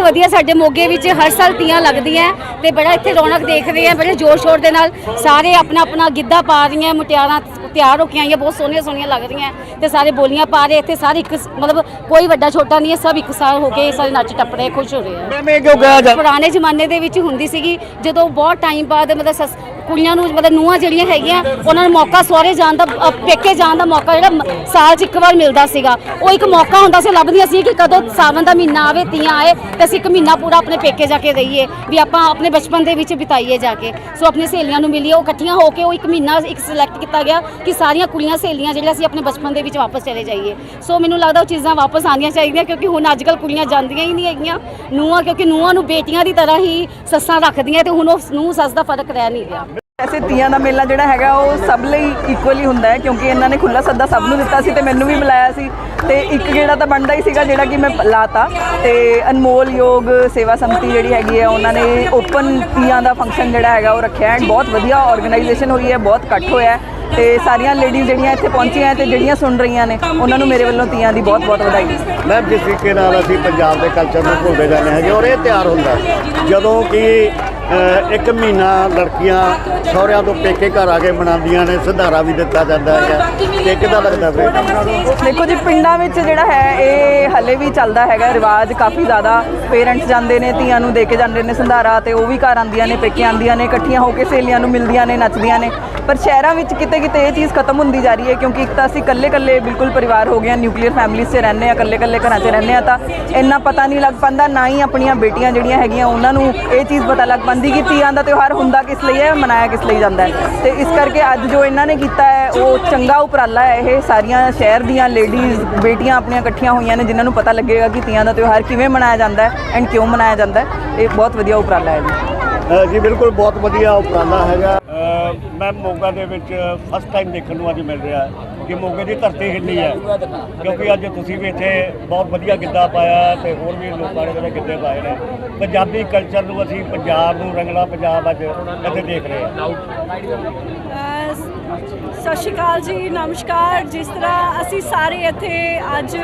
ਬਹੁਤ ਵਧੀਆ ਸਾਡੇ ਮੋਗੇ ਵਿੱਚ ਹਰ ਸਾਲ ਤੀਆਂ ਲੱਗਦੀਆਂ ਤੇ ਬੜਾ ਇੱਥੇ ਰੌਣਕ ਦੇਖਦੇ ਆ ਬੜੇ ਜ਼ੋਰ ਸ਼ੋਰ ਦੇ ਨਾਲ ਸਾਰੇ ਆਪਣਾ ਆਪਣਾ ਗਿੱਧਾ ਪਾ ਰਹੀਆਂ ਮੁਟਿਆਰਾਂ ਤਿਆਰ ਹੋ ਕੇ ਆਈਆਂ ਬਹੁਤ ਸੋਹਣੀਆਂ ਸੋਹਣੀਆਂ ਲੱਗ ਰਹੀਆਂ ਤੇ ਸਾਰੇ ਬੋਲੀਆਂ ਪਾ ਰਹੇ ਇੱਥੇ ਸਾਰੇ ਇੱਕ ਮਤਲਬ ਕੋਈ ਵੱਡਾ ਛੋਟਾ ਨਹੀਂ ਹੈ ਸਭ ਇੱਕ ਸਾਰ ਹੋ ਕੇ ਸਾਰੇ ਨੱਚ ਟੱਪ ਰਹੇ ਖੁਸ਼ ਹੋ ਰਹੇ ਆ। ਕਿਉਂ ਪੁਰਾਣੇ ਜ਼ਮਾਨੇ ਦੇ ਵਿੱਚ ਹੁੰਦੀ ਸੀਗੀ ਜਦੋਂ ਬਹੁਤ ਟਾਈਮ ਬਾਅਦ ਮਤਲਬ ਕੁੜੀਆਂ ਨੂੰ ਮਤਲਬ ਨੂੰਹਾਂ ਜਿਹੜੀਆਂ ਹੈਗੀਆਂ ਉਹਨਾਂ ਨੂੰ ਮੌਕਾ ਸਹੁਰੇ ਜਾਣ ਦਾ ਅ, ਪੇਕੇ ਜਾਣ ਦਾ ਮੌਕਾ ਜਿਹੜਾ ਮ- ਸਾਲ 'ਚ ਇੱਕ ਵਾਰ ਮਿਲਦਾ ਸੀਗਾ। ਉਹ ਇੱਕ ਮੌਕਾ ਹੁੰਦਾ ਸੀ ਲੱਭਦੀਆਂ ਸੀ ਕਿ ਕਦੋਂ ਸਾਵਣ ਦਾ ਮਹੀਨਾ ਆਵੇ ਤੀਆਂ ਆਏ ਤੇ ਅਸੀਂ ਇੱਕ ਮਹੀਨਾ ਪੂਰਾ ਆਪਣੇ ਪੇਕੇ ਜਾ ਕੇ ਰਹੀਏ ਵੀ ਆਪਾਂ ਆਪਣੇ ਬਚਪਨ ਦੇ ਵਿੱਚ ਬਿਤਾਈਏ ਜਾ ਕੇ। ਸੋ ਆਪਣੀ ਸਹੇਲੀਆਂ ਨੂੰ ਮਿਲੀਏ ਉਹ ਇਕੱਠੀਆਂ ਹੋ ਕੇ ਉਹ ਇੱਕ ਮਹੀਨਾ ਇੱਕ ਸਿਲੈਕਟ ਕੀਤਾ ਗਿਆ ਕਿ ਸਾਰੀਆਂ ਕੁੜੀਆਂ ਸਹੇਲੀਆਂ ਜਿਹੜੀਆਂ ਅਸੀਂ ਆਪਣੇ ਬਚਪਨ ਦੇ ਵਿੱਚ ਵਾਪਸ ਚਲੇ ਜਾਈਏ। ਸੋ ਮੈਨੂੰ ਲੱਗਦਾ ਉਹ ਚੀਜ਼ਾਂ ਵਾਪਸ ਆਉਣੀਆਂ ਚਾਹੀਦੀਆਂ ਕਿਉਂਕਿ ਹੁਣ ਅੱਜ ਕੱਲ੍ਹ ਕੁੜੀਆਂ ਜਾਂਦੀਆਂ ਹੀ ਨਹੀਂ ਹੈਗੀਆਂ। ਨੂੰਹਾਂ ਕਿਉਂਕਿ ਨੂੰਹਾਂ ਨੂੰ ਬੇਟੀਆਂ ਦੀ ਤਰ੍ਹਾਂ ਹੀ ਸੱਸਾਂ ਰੱਖਦੀਆਂ ਤੇ ਹੁਣ ਉਹ ਨੂੰਹ ਸੱਸ ਦਾ ਫ਼ਰਕ ਰਹਿ ਨਹੀਂ ਗਿਆ ਵੈਸੇ ਤੀਆਂ ਦਾ ਮੇਲਾ ਜਿਹੜਾ ਹੈਗਾ ਉਹ ਸਭ ਲਈ ਇਕੁਅਲੀ ਹੁੰਦਾ ਹੈ, ਕਿਉਂਕਿ ਇਹਨਾਂ ਨੇ ਖੁੱਲਾ ਸੱਦਾ ਸਭ ਨੂੰ ਦਿੱਤਾ ਸੀ ਤੇ ਮੈਨੂੰ ਵੀ ਬੁਲਾਇਆ ਸੀ। ਤੇ ਇੱਕ ਗੇੜਾ ਤਾਂ ਬਣਦਾ ਹੀ ਸੀਗਾ ਜਿਹੜਾ ਕਿ ਮੈਂ ਲਾਤਾ। ਤੇ ਅਨਮੋਲ ਯੋਗ ਸੇਵਾ ਸੰਮਤੀ ਜਿਹੜੀ ਹੈਗੀ ਹੈ, ਉਹਨਾਂ ਨੇ ਓਪਨ ਤੀਆਂ ਦਾ ਫੰਕਸ਼ਨ ਜਿਹੜਾ ਹੈਗਾ ਉਹ ਰੱਖਿਆ ਐਂਡ ਬਹੁਤ ਵਧੀਆ ਆਰਗੇਨਾਈਜੇਸ਼ਨ ਹੋਈ ਹੈ, ਬਹੁਤ ਇਕੱਠ ਹੋਇਆ ਹੈ। ਤੇ ਸਾਰੀਆਂ ਲੇਡੀਜ਼ ਜਿਹੜੀਆਂ ਇੱਥੇ ਪਹੁੰਚੀਆਂ ਤੇ ਜਿਹੜੀਆਂ ਸੁਣ ਰਹੀਆਂ ਨੇ, ਉਹਨਾਂ ਨੂੰ ਮੇਰੇ ਵੱਲੋਂ ਤੀਆਂ ਦੀ ਬਹੁਤ ਬਹੁਤ ਵਧਾਈ। ਮੈਮ ਜਿਸ ਤਰੀਕੇ ਨਾਲ ਅਸੀਂ ਪੰਜਾਬ ਦੇ ਕਲਚਰ ਨੂੰ ਭੁੱਲਦੇ ਜਾਂਦੇ ਹੈਗੇ ਔਰ ਇਹ ਤਿਆਰ ਹੁੰਦਾ ਜਦੋਂ ਕਿ ਇੱਕ ਮਹੀਨਾ ਲੜਕੀਆਂ ਸਹੁਰਿਆਂ ਤੋਂ ਪੇਕੇ ਘਰ ਆ ਕੇ ਮਨਾਉਂਦੀਆਂ ਨੇ, ਸੰਧਾਰਾ ਵੀ ਦਿੱਤਾ ਜਾਂਦਾ ਹੈਗਾ। ਤੇ ਕਿੱਦਾਂ ਲੱਗਦਾ ਫਿਰ? ਦੇਖੋ ਜੀ, ਪਿੰਡਾਂ ਵਿੱਚ ਜਿਹੜਾ ਹੈ, ਇਹ ਹਲੇ ਵੀ ਚੱਲਦਾ ਹੈਗਾ, ਰਿਵਾਜ ਕਾਫੀ ਜ਼ਿਆਦਾ ਪੇਰੈਂਟਸ ਜਾਂਦੇ ਨੇ, ਧੀਆਂ ਨੂੰ ਦੇ ਕੇ ਜਾਂਦੇ ਨੇ ਸੰਧਾਰਾ ਤੇ ਉਹ ਵੀ ਘਰ ਆਉਂਦੀਆਂ ਨੇ, ਪੇਕੇ ਆਉਂਦੀਆਂ ਨੇ, ਇਕੱਠੀਆਂ ਹੋ ਕੇ ਸਹੇਲੀਆਂ ਨੂੰ ਮਿਲਦੀਆਂ ਨੇ, ਨੱਚਦੀਆਂ ਨੇ। ਪਰ ਸ਼ਹਿਰਾਂ ਵਿੱਚ ਕਿਤੇ ਕਿਤੇ ਇਹ ਚੀਜ਼ ਖਤਮ ਹੁੰਦੀ ਜਾ ਰਹੀ ਹੈ, ਕਿਉਂਕਿ ਇੱਕ ਤਾਂ ਅਸੀਂ ਇਕੱਲੇ ਇਕੱਲੇ ਬਿਲਕੁਲ ਪਰਿਵਾਰ ਹੋ ਗਏ ਆ ਨਿਊਕਲੀਅਰ ਫੈਮਿਲੀਜ਼ 'ਚ ਰਹਿੰਦੇ ਆ ਇਕੱਲੇ ਇਕੱਲੇ ਘਰਾਂ 'ਚ ਰਹਿੰਦੇ ਆ ਤਾਂ ਇੰਨਾ ਪਤਾ ਨਹੀਂ ਲੱਗ ਪਾਉਂਦਾ, ਨਾ ਹੀ ਆਪਣੀਆਂ ਬੇਟੀਆਂ ਜਿਹੜੀਆਂ ਹੈਗੀਆਂ, ਉਹਨਾਂ ਨੂੰ ਇਹ ਚੀਜ਼ ਪਤਾ ਲੱਗ ਪਾਉਂਦੀ ਕਿ ਤੀਆਂ ਦਾ ਤਿਉਹਾਰ ਹੁੰਦਾ ਕਿਸ ਲਈ ਹੈ, ਮਨਾਇਆ ਕਿਸ ਲਈ ਜਾਂਦਾ ਹੈ। ਤੇ ਇਸ ਕਰਕੇ ਅੱਜ ਜੋ ਇਹਨਾਂ ਨੇ ਕੀਤਾ ਹੈ, ਉਹ ਚੰਗਾ ਉਪਰਾਲਾ ਹੈ। ਇਹ ਸਾਰੀਆਂ ਸ਼ਹਿਰ ਦੀਆਂ ਲੇਡੀਜ਼, ਬੇਟੀਆਂ ਆਪਣੀਆਂ ਇਕੱਠੀਆਂ ਹੋਈਆਂ ਨੇ, ਜਿਨ੍ਹਾਂ ਨੂੰ ਪਤਾ ਲੱਗੇਗਾ ਕਿ ਤੀਆਂ ਦਾ ਤਿਉਹਾਰ ਕਿਵੇਂ ਮਨਾਇਆ ਜਾਂਦਾ ਹੈ ਐਂਡ ਕਿਉਂ ਮਨਾਇਆ ਜਾਂਦਾ ਹੈ। ਇਹ ਬਹੁਤ ਵਧੀਆ ਉਪਰਾਲਾ ਹੈ ਜੀ। ਜੀ ਬਿਲਕੁਲ ਬਹੁਤ ਵਧੀਆ ਉਪਰਾਲਾ ਹੈਗਾ। ਮੈਂ ਮੋਗਾ ਦੇ ਵਿੱਚ ਫਸਟ ਟਾਈਮ ਦੇਖਣ ਨੂੰ ਅੱਜ ਮਿਲ ਰਿਹਾ ਕਿ ਮੋਗੇ ਦੀ ਧਰਤੀ ਹਿੱਲੀ ਹੈ। ਕਿਉਂਕਿ ਅੱਜ ਤੁਸੀਂ ਵੀ ਇੱਥੇ ਬਹੁਤ ਵਧੀਆ ਗਿੱਧਾ ਪਾਇਆ ਤੇ ਹੋਰ ਵੀ ਲੋਕਾਂ ਨੇ ਜਿਹੜੇ ਗਿੱਧੇ ਪਾਏ ਨੇ। ਪੰਜਾਬੀ ਕਲਚਰ ਨੂੰ ਅਸੀਂ ਪੰਜਾਬ ਨੂੰ ਰੰਗਲਾ ਪੰਜਾਬ ਅੱਜ ਇੱਥੇ ਦੇਖ ਰਹੇ ਹਾਂ। ਸਤਿ ਸ਼੍ਰੀ ਅਕਾਲ ਜੀ, ਨਮਸਕਾਰ। ਜਿਸ ਤਰ੍ਹਾਂ ਅਸੀਂ ਸਾਰੇ ਇੱਥੇ ਅੱਜ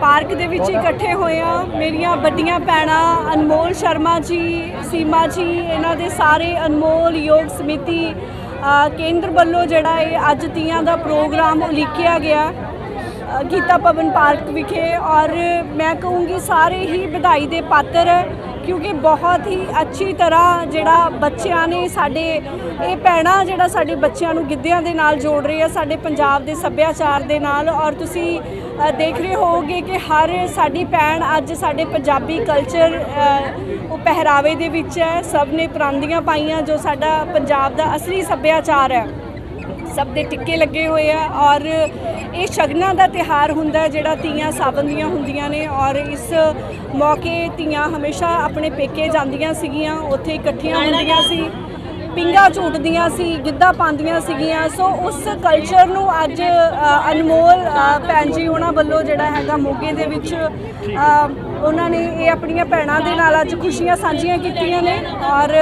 ਪਾਰਕ ਦੇ ਵਿੱਚ ਇਕੱਠੇ ਹੋਏ ਆ ਮੇਰੀਆਂ ਵੱਡੀਆਂ ਭੈਣਾਂ ਅਨਮੋਲ ਸ਼ਰਮਾ ਜੀ, ਸੀਮਾ ਜੀ, ਇਹਨਾਂ ਦੇ ਸਾਰੇ ਅਨਮੋਲ, ਯੋਗ ਸਮਿਤੀ ਕੇਂਦਰ ਵੱਲੋਂ ਜਿਹੜਾ ਇਹ ਅੱਜ ਤੀਆਂ ਦਾ ਪ੍ਰੋਗਰਾਮ ਉਲੀਕਿਆ ਗਿਆ ਗੀਤਾ ਭਵਨ ਪਾਰਕ ਵਿਖੇ। ਔਰ ਮੈਂ ਕਹੂੰਗੀ ਸਾਰੇ ਹੀ ਵਧਾਈ ਦੇ ਪਾਤਰ, ਕਿਉਂਕਿ ਬਹੁਤ ਹੀ ਅੱਛੀ ਤਰ੍ਹਾਂ ਜਿਹੜਾ ਬੱਚਿਆਂ ਨੇ ਸਾਡੇ, ਇਹ ਪੈਣਾ ਜਿਹੜਾ ਸਾਡੇ ਬੱਚਿਆਂ ਨੂੰ ਗਿੱਧਿਆਂ ਦੇ ਨਾਲ ਜੋੜ ਰਹੀ ਹੈ ਸਾਡੇ ਪੰਜਾਬ ਦੇ ਸੱਭਿਆਚਾਰ ਦੇ ਨਾਲ। ਔਰ ਤੁਸੀਂ ਦੇਖ ਰਹੇ ਹੋਵੋਗੇ ਕਿ ਹਰ ਸਾਡੀ ਭੈਣ ਅੱਜ ਸਾਡੇ ਪੰਜਾਬੀ ਕਲਚਰ ਉਹ ਪਹਿਰਾਵੇ ਦੇ ਵਿੱਚ ਹੈ। ਸਭ ਨੇ ਪਰਾਂਦੀਆਂ ਪਾਈਆਂ ਜੋ ਸਾਡਾ ਪੰਜਾਬ ਦਾ ਅਸਲੀ ਸੱਭਿਆਚਾਰ ਹੈ। ਸਭ ਦੇ ਟਿੱਕੇ ਲੱਗੇ ਹੋਏ ਆ ਔਰ ਇਹ ਸ਼ਗਨਾਂ ਦਾ ਤਿਹਾਰ ਹੁੰਦਾ ਜਿਹੜਾ ਤੀਆਂ ਸਾਵਨ ਦੀਆਂ ਹੁੰਦੀਆਂ ਨੇ ਔਰ ਇਸ ਮੌਕੇ ਤੀਆਂ ਹਮੇਸ਼ਾ ਆਪਣੇ ਪੇਕੇ ਜਾਂਦੀਆਂ ਸੀਗੀਆਂ, ਉੱਥੇ ਇਕੱਠੀਆਂ ਹੁੰਦੀਆਂ ਸੀ। ਪਿੰਗਾ ਝੂਟਦੀਆਂ ਸੀ, ਗਿੱਧਾ ਪਾਉਂਦੀਆਂ ਸੀਗੀਆਂ। ਸੋ ਉਸ ਕਲਚਰ ਨੂੰ ਅੱਜ ਅਨਮੋਲ ਭੈਣ ਜੀ ਉਹਨਾਂ ਵੱਲੋਂ ਜਿਹੜਾ ਹੈਗਾ ਮੋਗੇ ਦੇ ਵਿੱਚ ਉਹਨਾਂ ਨੇ ਇਹ ਆਪਣੀਆਂ ਭੈਣਾਂ ਦੇ ਨਾਲ ਅੱਜ ਖੁਸ਼ੀਆਂ ਸਾਂਝੀਆਂ ਕੀਤੀਆਂ ਨੇ ਔਰ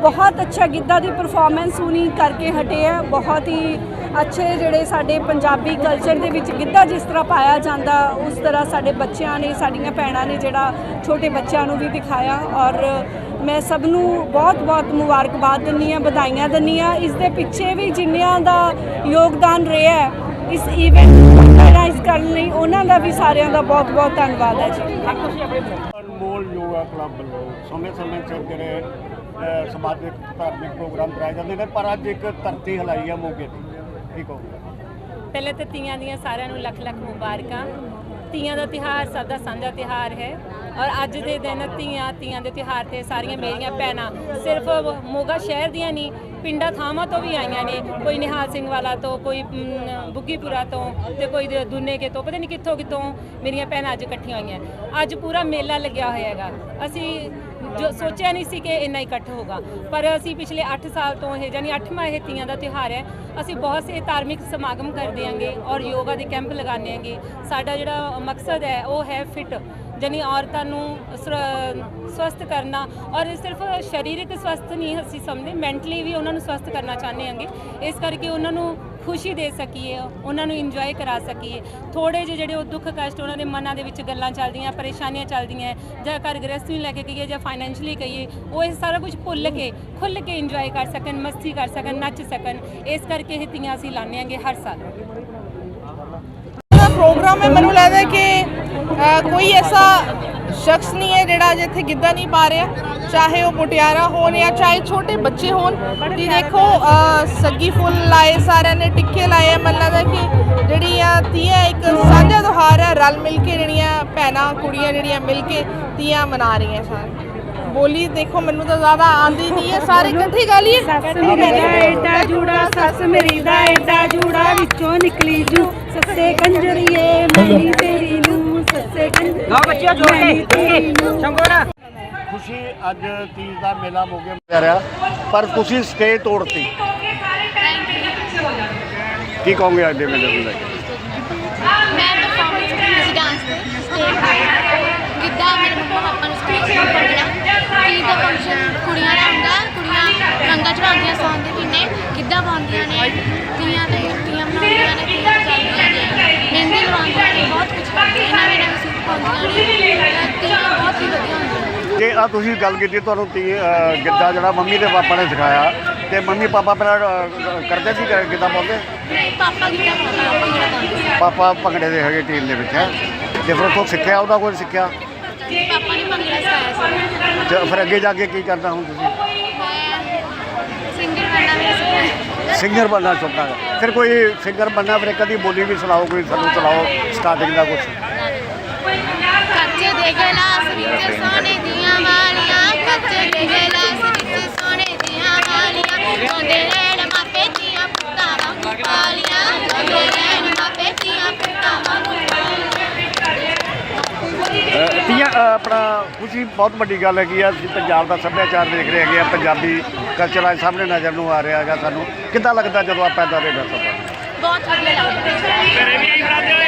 ਬਹੁਤ ਅੱਛਾ ਗਿੱਧਾ ਦੀ ਪਰਫਾਰਮੈਂਸ ਹੁਣੀ ਕਰਕੇ ਹਟੇ ਆ ਬਹੁਤ ਹੀ ਅੱਛੇ ਜਿਹੜੇ ਸਾਡੇ ਪੰਜਾਬੀ ਕਲਚਰ ਦੇ ਵਿੱਚ ਗਿੱਧਾ ਜਿਸ ਤਰ੍ਹਾਂ ਪਾਇਆ ਜਾਂਦਾ, ਉਸ ਤਰ੍ਹਾਂ ਸਾਡੇ ਬੱਚਿਆਂ ਨੇ, ਸਾਡੀਆਂ ਭੈਣਾਂ ਨੇ ਜਿਹੜਾ ਛੋਟੇ ਬੱਚਿਆਂ ਨੂੰ ਵੀ ਦਿਖਾਇਆ ਔਰ ਮੈਂ ਸਭ ਨੂੰ ਬਹੁਤ-ਬਹੁਤ ਮੁਬਾਰਕਬਾਦ ਦਿੰਦੀ ਹਾਂ, ਵਧਾਈਆਂ ਦਿੰਦੀ ਹਾਂ। ਇਸ ਦੇ ਪਿੱਛੇ ਵੀ ਜਿੰਨਿਆਂ ਦਾ ਯੋਗਦਾਨ ਰਿਹਾ ਹੈ, ਇਸ ਇਵੈਂਟ ਨੂੰ ਆਰਗੇਨਾਈਜ਼ ਕਰਨ ਲਈ ਉਹਨਾਂ ਦਾ ਵੀ ਸਾਰਿਆਂ ਦਾ ਬਹੁਤ-ਬਹੁਤ ਧੰਨਵਾਦ ਹੈ ਜੀ। ਅਨਮੋਲ ਯੋਗਾ ਕਲੱਬ ਵੱਲੋਂ ਸਮੇਂ-ਸਮੇਂ ਸਿਰ ਜਿਹੜੇ ਸਮਾਜਿਕ, ਧਾਰਮਿਕ ਪ੍ਰੋਗਰਾਮ ਕਰਾਏ ਜਾਂਦੇ ਨੇ, ਪਰ ਅੱਜ ਇੱਕ ਧਰਤੀ ਹਲਾਈ ਆ ਮੋਗੇ ਦੀ ਠੀਕ ਹੋ ਪਹਿਲੇ ਤੇ ਤੀਆਂ ਦੀਆਂ ਸਾਰਿਆਂ ਨੂੰ ਲੱਖ ਲੱਖ ਮੁਬਾਰਕਾਂ। ਤੀਆਂ ਦਾ ਤਿਹਾਰ ਸਭ ਦਾ ਸਾਂਝਾ ਤਿਹਾਰ ਹੈ। ਔਰ ਅੱਜ ਦੇ ਦਿਨ ਤੀਆਂ ਤੀਆਂ ਦੇ ਤਿਹਾਰ ਤੇ ਸਾਰੀਆਂ ਮੇਰੀਆਂ ਭੈਣਾਂ ਸਿਰਫ ਮੋਗਾ ਸ਼ਹਿਰ ਦੀਆਂ ਨਹੀਂ ਪਿੰਡਾਂ ਥਾਵਾਂ ਤੋਂ ਵੀ ਆਈਆਂ ਨੇ। ਕੋਈ ਨਿਹਾਲ ਸਿੰਘ ਵਾਲਾ ਤੋਂ ਕੋਈ ਅਮ, ਬੁੱਗੀਪੁਰਾ ਤੋਂ ਤੇ ਕੋਈ ਦ- ਦੁੰਨੇਕੇ ਤੋਂ ਪਤਾ ਨਹੀਂ ਕਿੱਥੋਂ ਕਿੱਥੋਂ ਮੇਰੀਆਂ ਭੈਣਾਂ ਅੱਜ ਇਕੱਠੀਆਂ ਹੋਈਆਂ। ਅੱਜ ਪੂਰਾ ਮੇਲਾ ਲੱਗਿਆ ਹੋਇਆ ਹੈਗਾ। ਅਸੀਂ ਜੋ ਸੋਚਿਆ ਨਹੀਂ ਸੀ ਕਿ ਇੰਨਾ ਇਕੱਠ ਹੋਗਾ ਪਰ ਅਸੀਂ ਪਿਛਲੇ 8 ਸਾਲ ਤੋਂ ਇਹ ਜਾਨੀ 8ਵਾਂ ਇਹ ਤੀਆਂ ਦਾ ਤਿਉਹਾਰ ਹੈ। ਅਸੀਂ ਬਹੁਤ ਸੇ ਧਾਰਮਿਕ ਸਮਾਗਮ ਕਰਦੇ ਆਂਗੇ ਔਰ ਯੋਗਾ ਦੇ ਕੈਂਪ ਲਗਾਉਂਦੇ ਆਂਗੇ। ਸਾਡਾ ਜਿਹੜਾ ਮਕਸਦ ਹੈ, ਉਹ ਹੈ ਫਿਟ ਜਾਣੀ ਔਰਤਾਂ ਨੂੰ ਸਰ- ਸਵਸਥ ਕਰਨਾ ਔਰ ਸਿਰਫ ਸਰੀਰਕ ਸਵਸਥ ਨਹੀਂ ਅਸੀਂ ਸਮਝਦੇ ਮੈਂਟਲੀ ਵੀ ਉਹਨਾਂ ਨੂੰ ਸਵਸਥ ਕਰਨਾ ਚਾਹੁੰਦੇ ਹਾਂਗੇ। ਇਸ ਕਰਕੇ ਉਹਨਾਂ ਨੂੰ ਖੁਸ਼ੀ ਦੇ ਸਕੀਏ, ਉਹਨਾਂ ਨੂੰ ਇੰਜੋਏ ਕਰਾ ਸਕੀਏ। ਥੋੜੇ ਜਿਹੇ ਜਿਹੜੇ ਉਹ ਦੁੱਖ ਕਸ਼ਟ ਉਹਨਾਂ ਦੇ ਮਨਾਂ ਦੇ ਵਿੱਚ ਗੱਲਾਂ ਚੱਲਦੀਆਂ, ਪਰੇਸ਼ਾਨੀਆਂ ਚੱਲਦੀਆਂ, ਜਾਂ ਘਰ ਗ੍ਰਸਤੀ ਨੂੰ ਲੈ ਕੇ ਕਹੀਏ ਜਾਂ ਫਾਈਨੈਂਸ਼ਲੀ ਕਹੀਏ, ਉਹ ਇਹ ਸਾਰਾ ਕੁਝ ਭੁੱਲ ਕੇ, ਖੁੱਲ ਕੇ ਇੰਜੋਏ ਕਰ ਸਕਣ, ਮਸਤੀ ਕਰ ਸਕਣ, ਨੱਚ ਸਕਣ। ਇਸ ਕਰਕੇ ਇਹ ਤੀਆਂ ਅਸੀਂ ਲਾਉਂਦੇ ਹਾਂਗੇ ਹਰ ਸਾਲ। ਪ੍ਰੋਗਰਾਮ ਹੈ, ਮੈਨੂੰ ਲੱਗਦਾ ਕਿ ਕੋਈ ਐਸਾ ਸ਼ਖਸ ਨਹੀਂ ਹੈ ਜਿਹੜਾ ਅੱਜ ਇੱਥੇ ਗਿੱਧਾ ਨਹੀਂ ਪਾ ਰਿਹਾ। ਚਾਹੇ ਉਹ ਮੁਟਿਆਰਾ ਹੋਣ ਜਾਂ ਚਾਹੇ ਛੋਟੇ ਬੱਚੇ ਹੋਣ, ਜੀ ਦੇਖੋ ਸੱਗੀ ਫੁੱਲ ਲਾਏ, ਸਾਰਿਆਂ ਨੇ ਟਿੱਕੇ ਲਾਏ ਮੈਨੂੰ ਲੱਗਦਾ ਕਿ ਜਿਹੜੀ ਆ ਤੀਆਂ ਇੱਕ ਸਾਂਝਾ ਤਿਉਹਾਰ ਹੈ, ਰਲ ਮਿਲ ਕੇ ਜਿਹੜੀਆਂ ਭੈਣਾਂ, ਕੁੜੀਆਂ ਜਿਹੜੀਆਂ ਮਿਲ ਕੇ ਤੀਆਂ ਮਨਾ ਰਹੀਆਂ ਸਾਰੇ ਬੋਲੀ ਦੇਖੋ, ਮੈਨੂੰ ਤਾਂ ਜ਼ਿਆਦਾ ਆਂਦੀ ਨਹੀਂ ਹੈ। ਸਾਰੇ ਇਕੱਠੀ ਗਾ ਲਈਏ ਸੱਸ ਮੇਰੀ ਦਾ ਐਡਾ ਜੂੜਾ, ਸੱਸ ਮੇਰੀ ਦਾ ਐਡਾ ਜੂੜਾ, ਵਿੱਚੋਂ ਨਿਕਲੀ ਜੂ। ਸੱਸੇ ਕੰਜਰੀਏ ਮੈਨੀ ਤੇਰੀ ਨੂੰ ਸੱਸੇ ਕੰਜਰੀਏ। ਲਓ ਬੱਚਿਓ ਜੋੜ ਕੇ ਖੁਸ਼ੀ ਅੱਜ ਤੀਜ ਦਾ ਮੇਲਾ ਮੋਗੇ ਮਨਾ ਰਿਹਾ ਪਰ ਤੁਸੀਂ ਸਟੇ ਤੋੜਤੀ। ਕੀ ਕਹੋਗੇ ਅੱਜ ਦੇ ਮੇਲੇ ਨੂੰ ਲੈ ਕੇ? ਮੈਂ ਪਰਫਾਰਮੈਂਸ ਕੀਤੀ ਸੀ ਡਾਂਸ ਤੇ ਸਟੇਜ ਤੇ ਗਿੱਧਾ ਮੇਰੇ ਮੰਮਾ ਪਾਪਾ ਨੂੰ ਸਿਖਾਇਆ ਸੀ ਭੰਗੜਾ ਕੀ ਦਾ ਫੰਕਸ਼ਨ ਕੁੜੀਆਂ ਦਾ ਹੁੰਦਾ ਕੁੜੀਆਂ ਰੰਗਾਂ ਚੜਾਉਂਦੀਆਂ ਸੌਣ ਦੇ ਮਹੀਨੇ ਗਿੱਧਾ ਪਾਉਂਦੀਆਂ ਨੇ ਤੀਆਂ ਤੇ ਤੀਆਂ ਮਨਾਉਂਦੀਆਂ ਨੇ ਤੀਆਂ ਜਾਂਦੀਆਂ ਨੇ ਮਹਿੰਦੀ ਲਵਾਉਂਦੀਆਂ ਨੇ ਬਹੁਤ ਕੁਝ ਕਰਦੀਆਂ ਨੇ ਨਵੇਂ ਨਵੇਂ ਸੂਟ ਪਾਉਂਦੀਆਂ ਨੇ ਤੀਆਂ ਬਹੁਤ ਹੀ ਵਧੀਆ ਹੁੰਦੀਆਂ ਨੇ ਜੇ ਆ ਤੁਸੀਂ ਗੱਲ ਕੀਤੀ ਤੁਹਾਨੂੰ ਤੀ ਗਿੱਧਾ ਜਿਹੜਾ ਮੰਮੀ ਤੇ ਪਾਪਾ ਨੇ ਸਿਖਾਇਆ। ਤੇ ਮੰਮੀ ਪਾਪਾ ਪਹਿਲਾਂ ਕਰਦੇ ਸੀ ਕਿ ਗਿੱਧਾ ਪਾਉਂਦੇ? ਨਹੀਂ ਪਾਪਾ ਗਿੱਧਾ ਪਾਉਂਦੇ ਪਾਪਾ ਭੰਗੜੇ ਦੇ ਹੈਗੇ ਟੀਮ ਦੇ ਵਿੱਚ ਹੈ? ਤੇ ਫਿਰ ਉੱਥੋਂ ਸਿੱਖਿਆ ਉਹਦਾ ਕੋਈ ਸਿੱਖਿਆ? ਪਾਪਾ ਨੇ ਭੰਗੜਾ ਸਿਖਾਇਆ ਸੀ। ਤੇ ਫਿਰ ਅੱਗੇ ਜਾ ਕੇ ਕੀ ਕਰਨਾ ਹੁਣ ਤੁਸੀਂ? ਮੈਂ ਸਿੰਗਰ ਬਣਨਾ ਸਿੰਗਰ ਚਾਹੁੰਦਾ ਹੈ। ਫਿਰ ਕੋਈ ਸਿੰਗਰ ਬਣਨਾ ਫਿਰ ਕਦੀ ਬੋਲੀ ਵੀ ਸੁਣਾਓ ਕੋਈ ਸਾਨੂੰ ਸੁਣਾਓ ਸਟਾਰਟਿੰਗ ਦਾ ਕੁਝ ਕੱਚੇ ਦੇ ਗਲਾਸ ਵਿੱਚ ਸੋਨੇ ਦੀਆਂ ਵਾਲੀਆਂ ਕੱਚੇ ਦੇ ਗਲਾਸ ਵਿੱਚ ਸੋਨੇ ਦੀਆਂ ਵਾਲੀਆਂ। ਗੋਦੇ ਰਹਿਣ ਮਾਪੇ ਦੀਆਂ ਪੁੱਤਾਂ ਵਾਂਗੂ ਪਾਲੀਆਂ ਗੋਦੇ ਰਹਿਣ ਮਾਪੇ ਦੀਆਂ ਪੁੱਤਾਂ ਵਾਂਗੂ ਤੀਆਂ ਅ, ਆਪਣਾ ਖੁਸ਼ੀ ਬਹੁਤ ਵੱਡੀ ਗੱਲ ਹੈਗੀ ਆ ਅਸੀਂ ਪੰਜਾਬ ਦਾ ਸੱਭਿਆਚਾਰ ਦੇਖ ਰਹੇ ਹੈਗੇ ਆ ਪੰਜਾਬੀ ਕਲਚਰ ਅੱਜ ਸਾਹਮਣੇ ਨਜ਼ਰ ਨੂੰ ਆ ਰਿਹਾ ਹੈਗਾ ਸਾਨੂੰ। ਕਿੱਦਾਂ ਲੱਗਦਾ ਜਦੋਂ ਆਪਾਂ ਇੱਦਾਂ ਦੇ ਪਾਉਂਦੇ ਬਹੁਤ ਵਧੀਆ ਲੱਗਦਾ। ਮੇਰੇ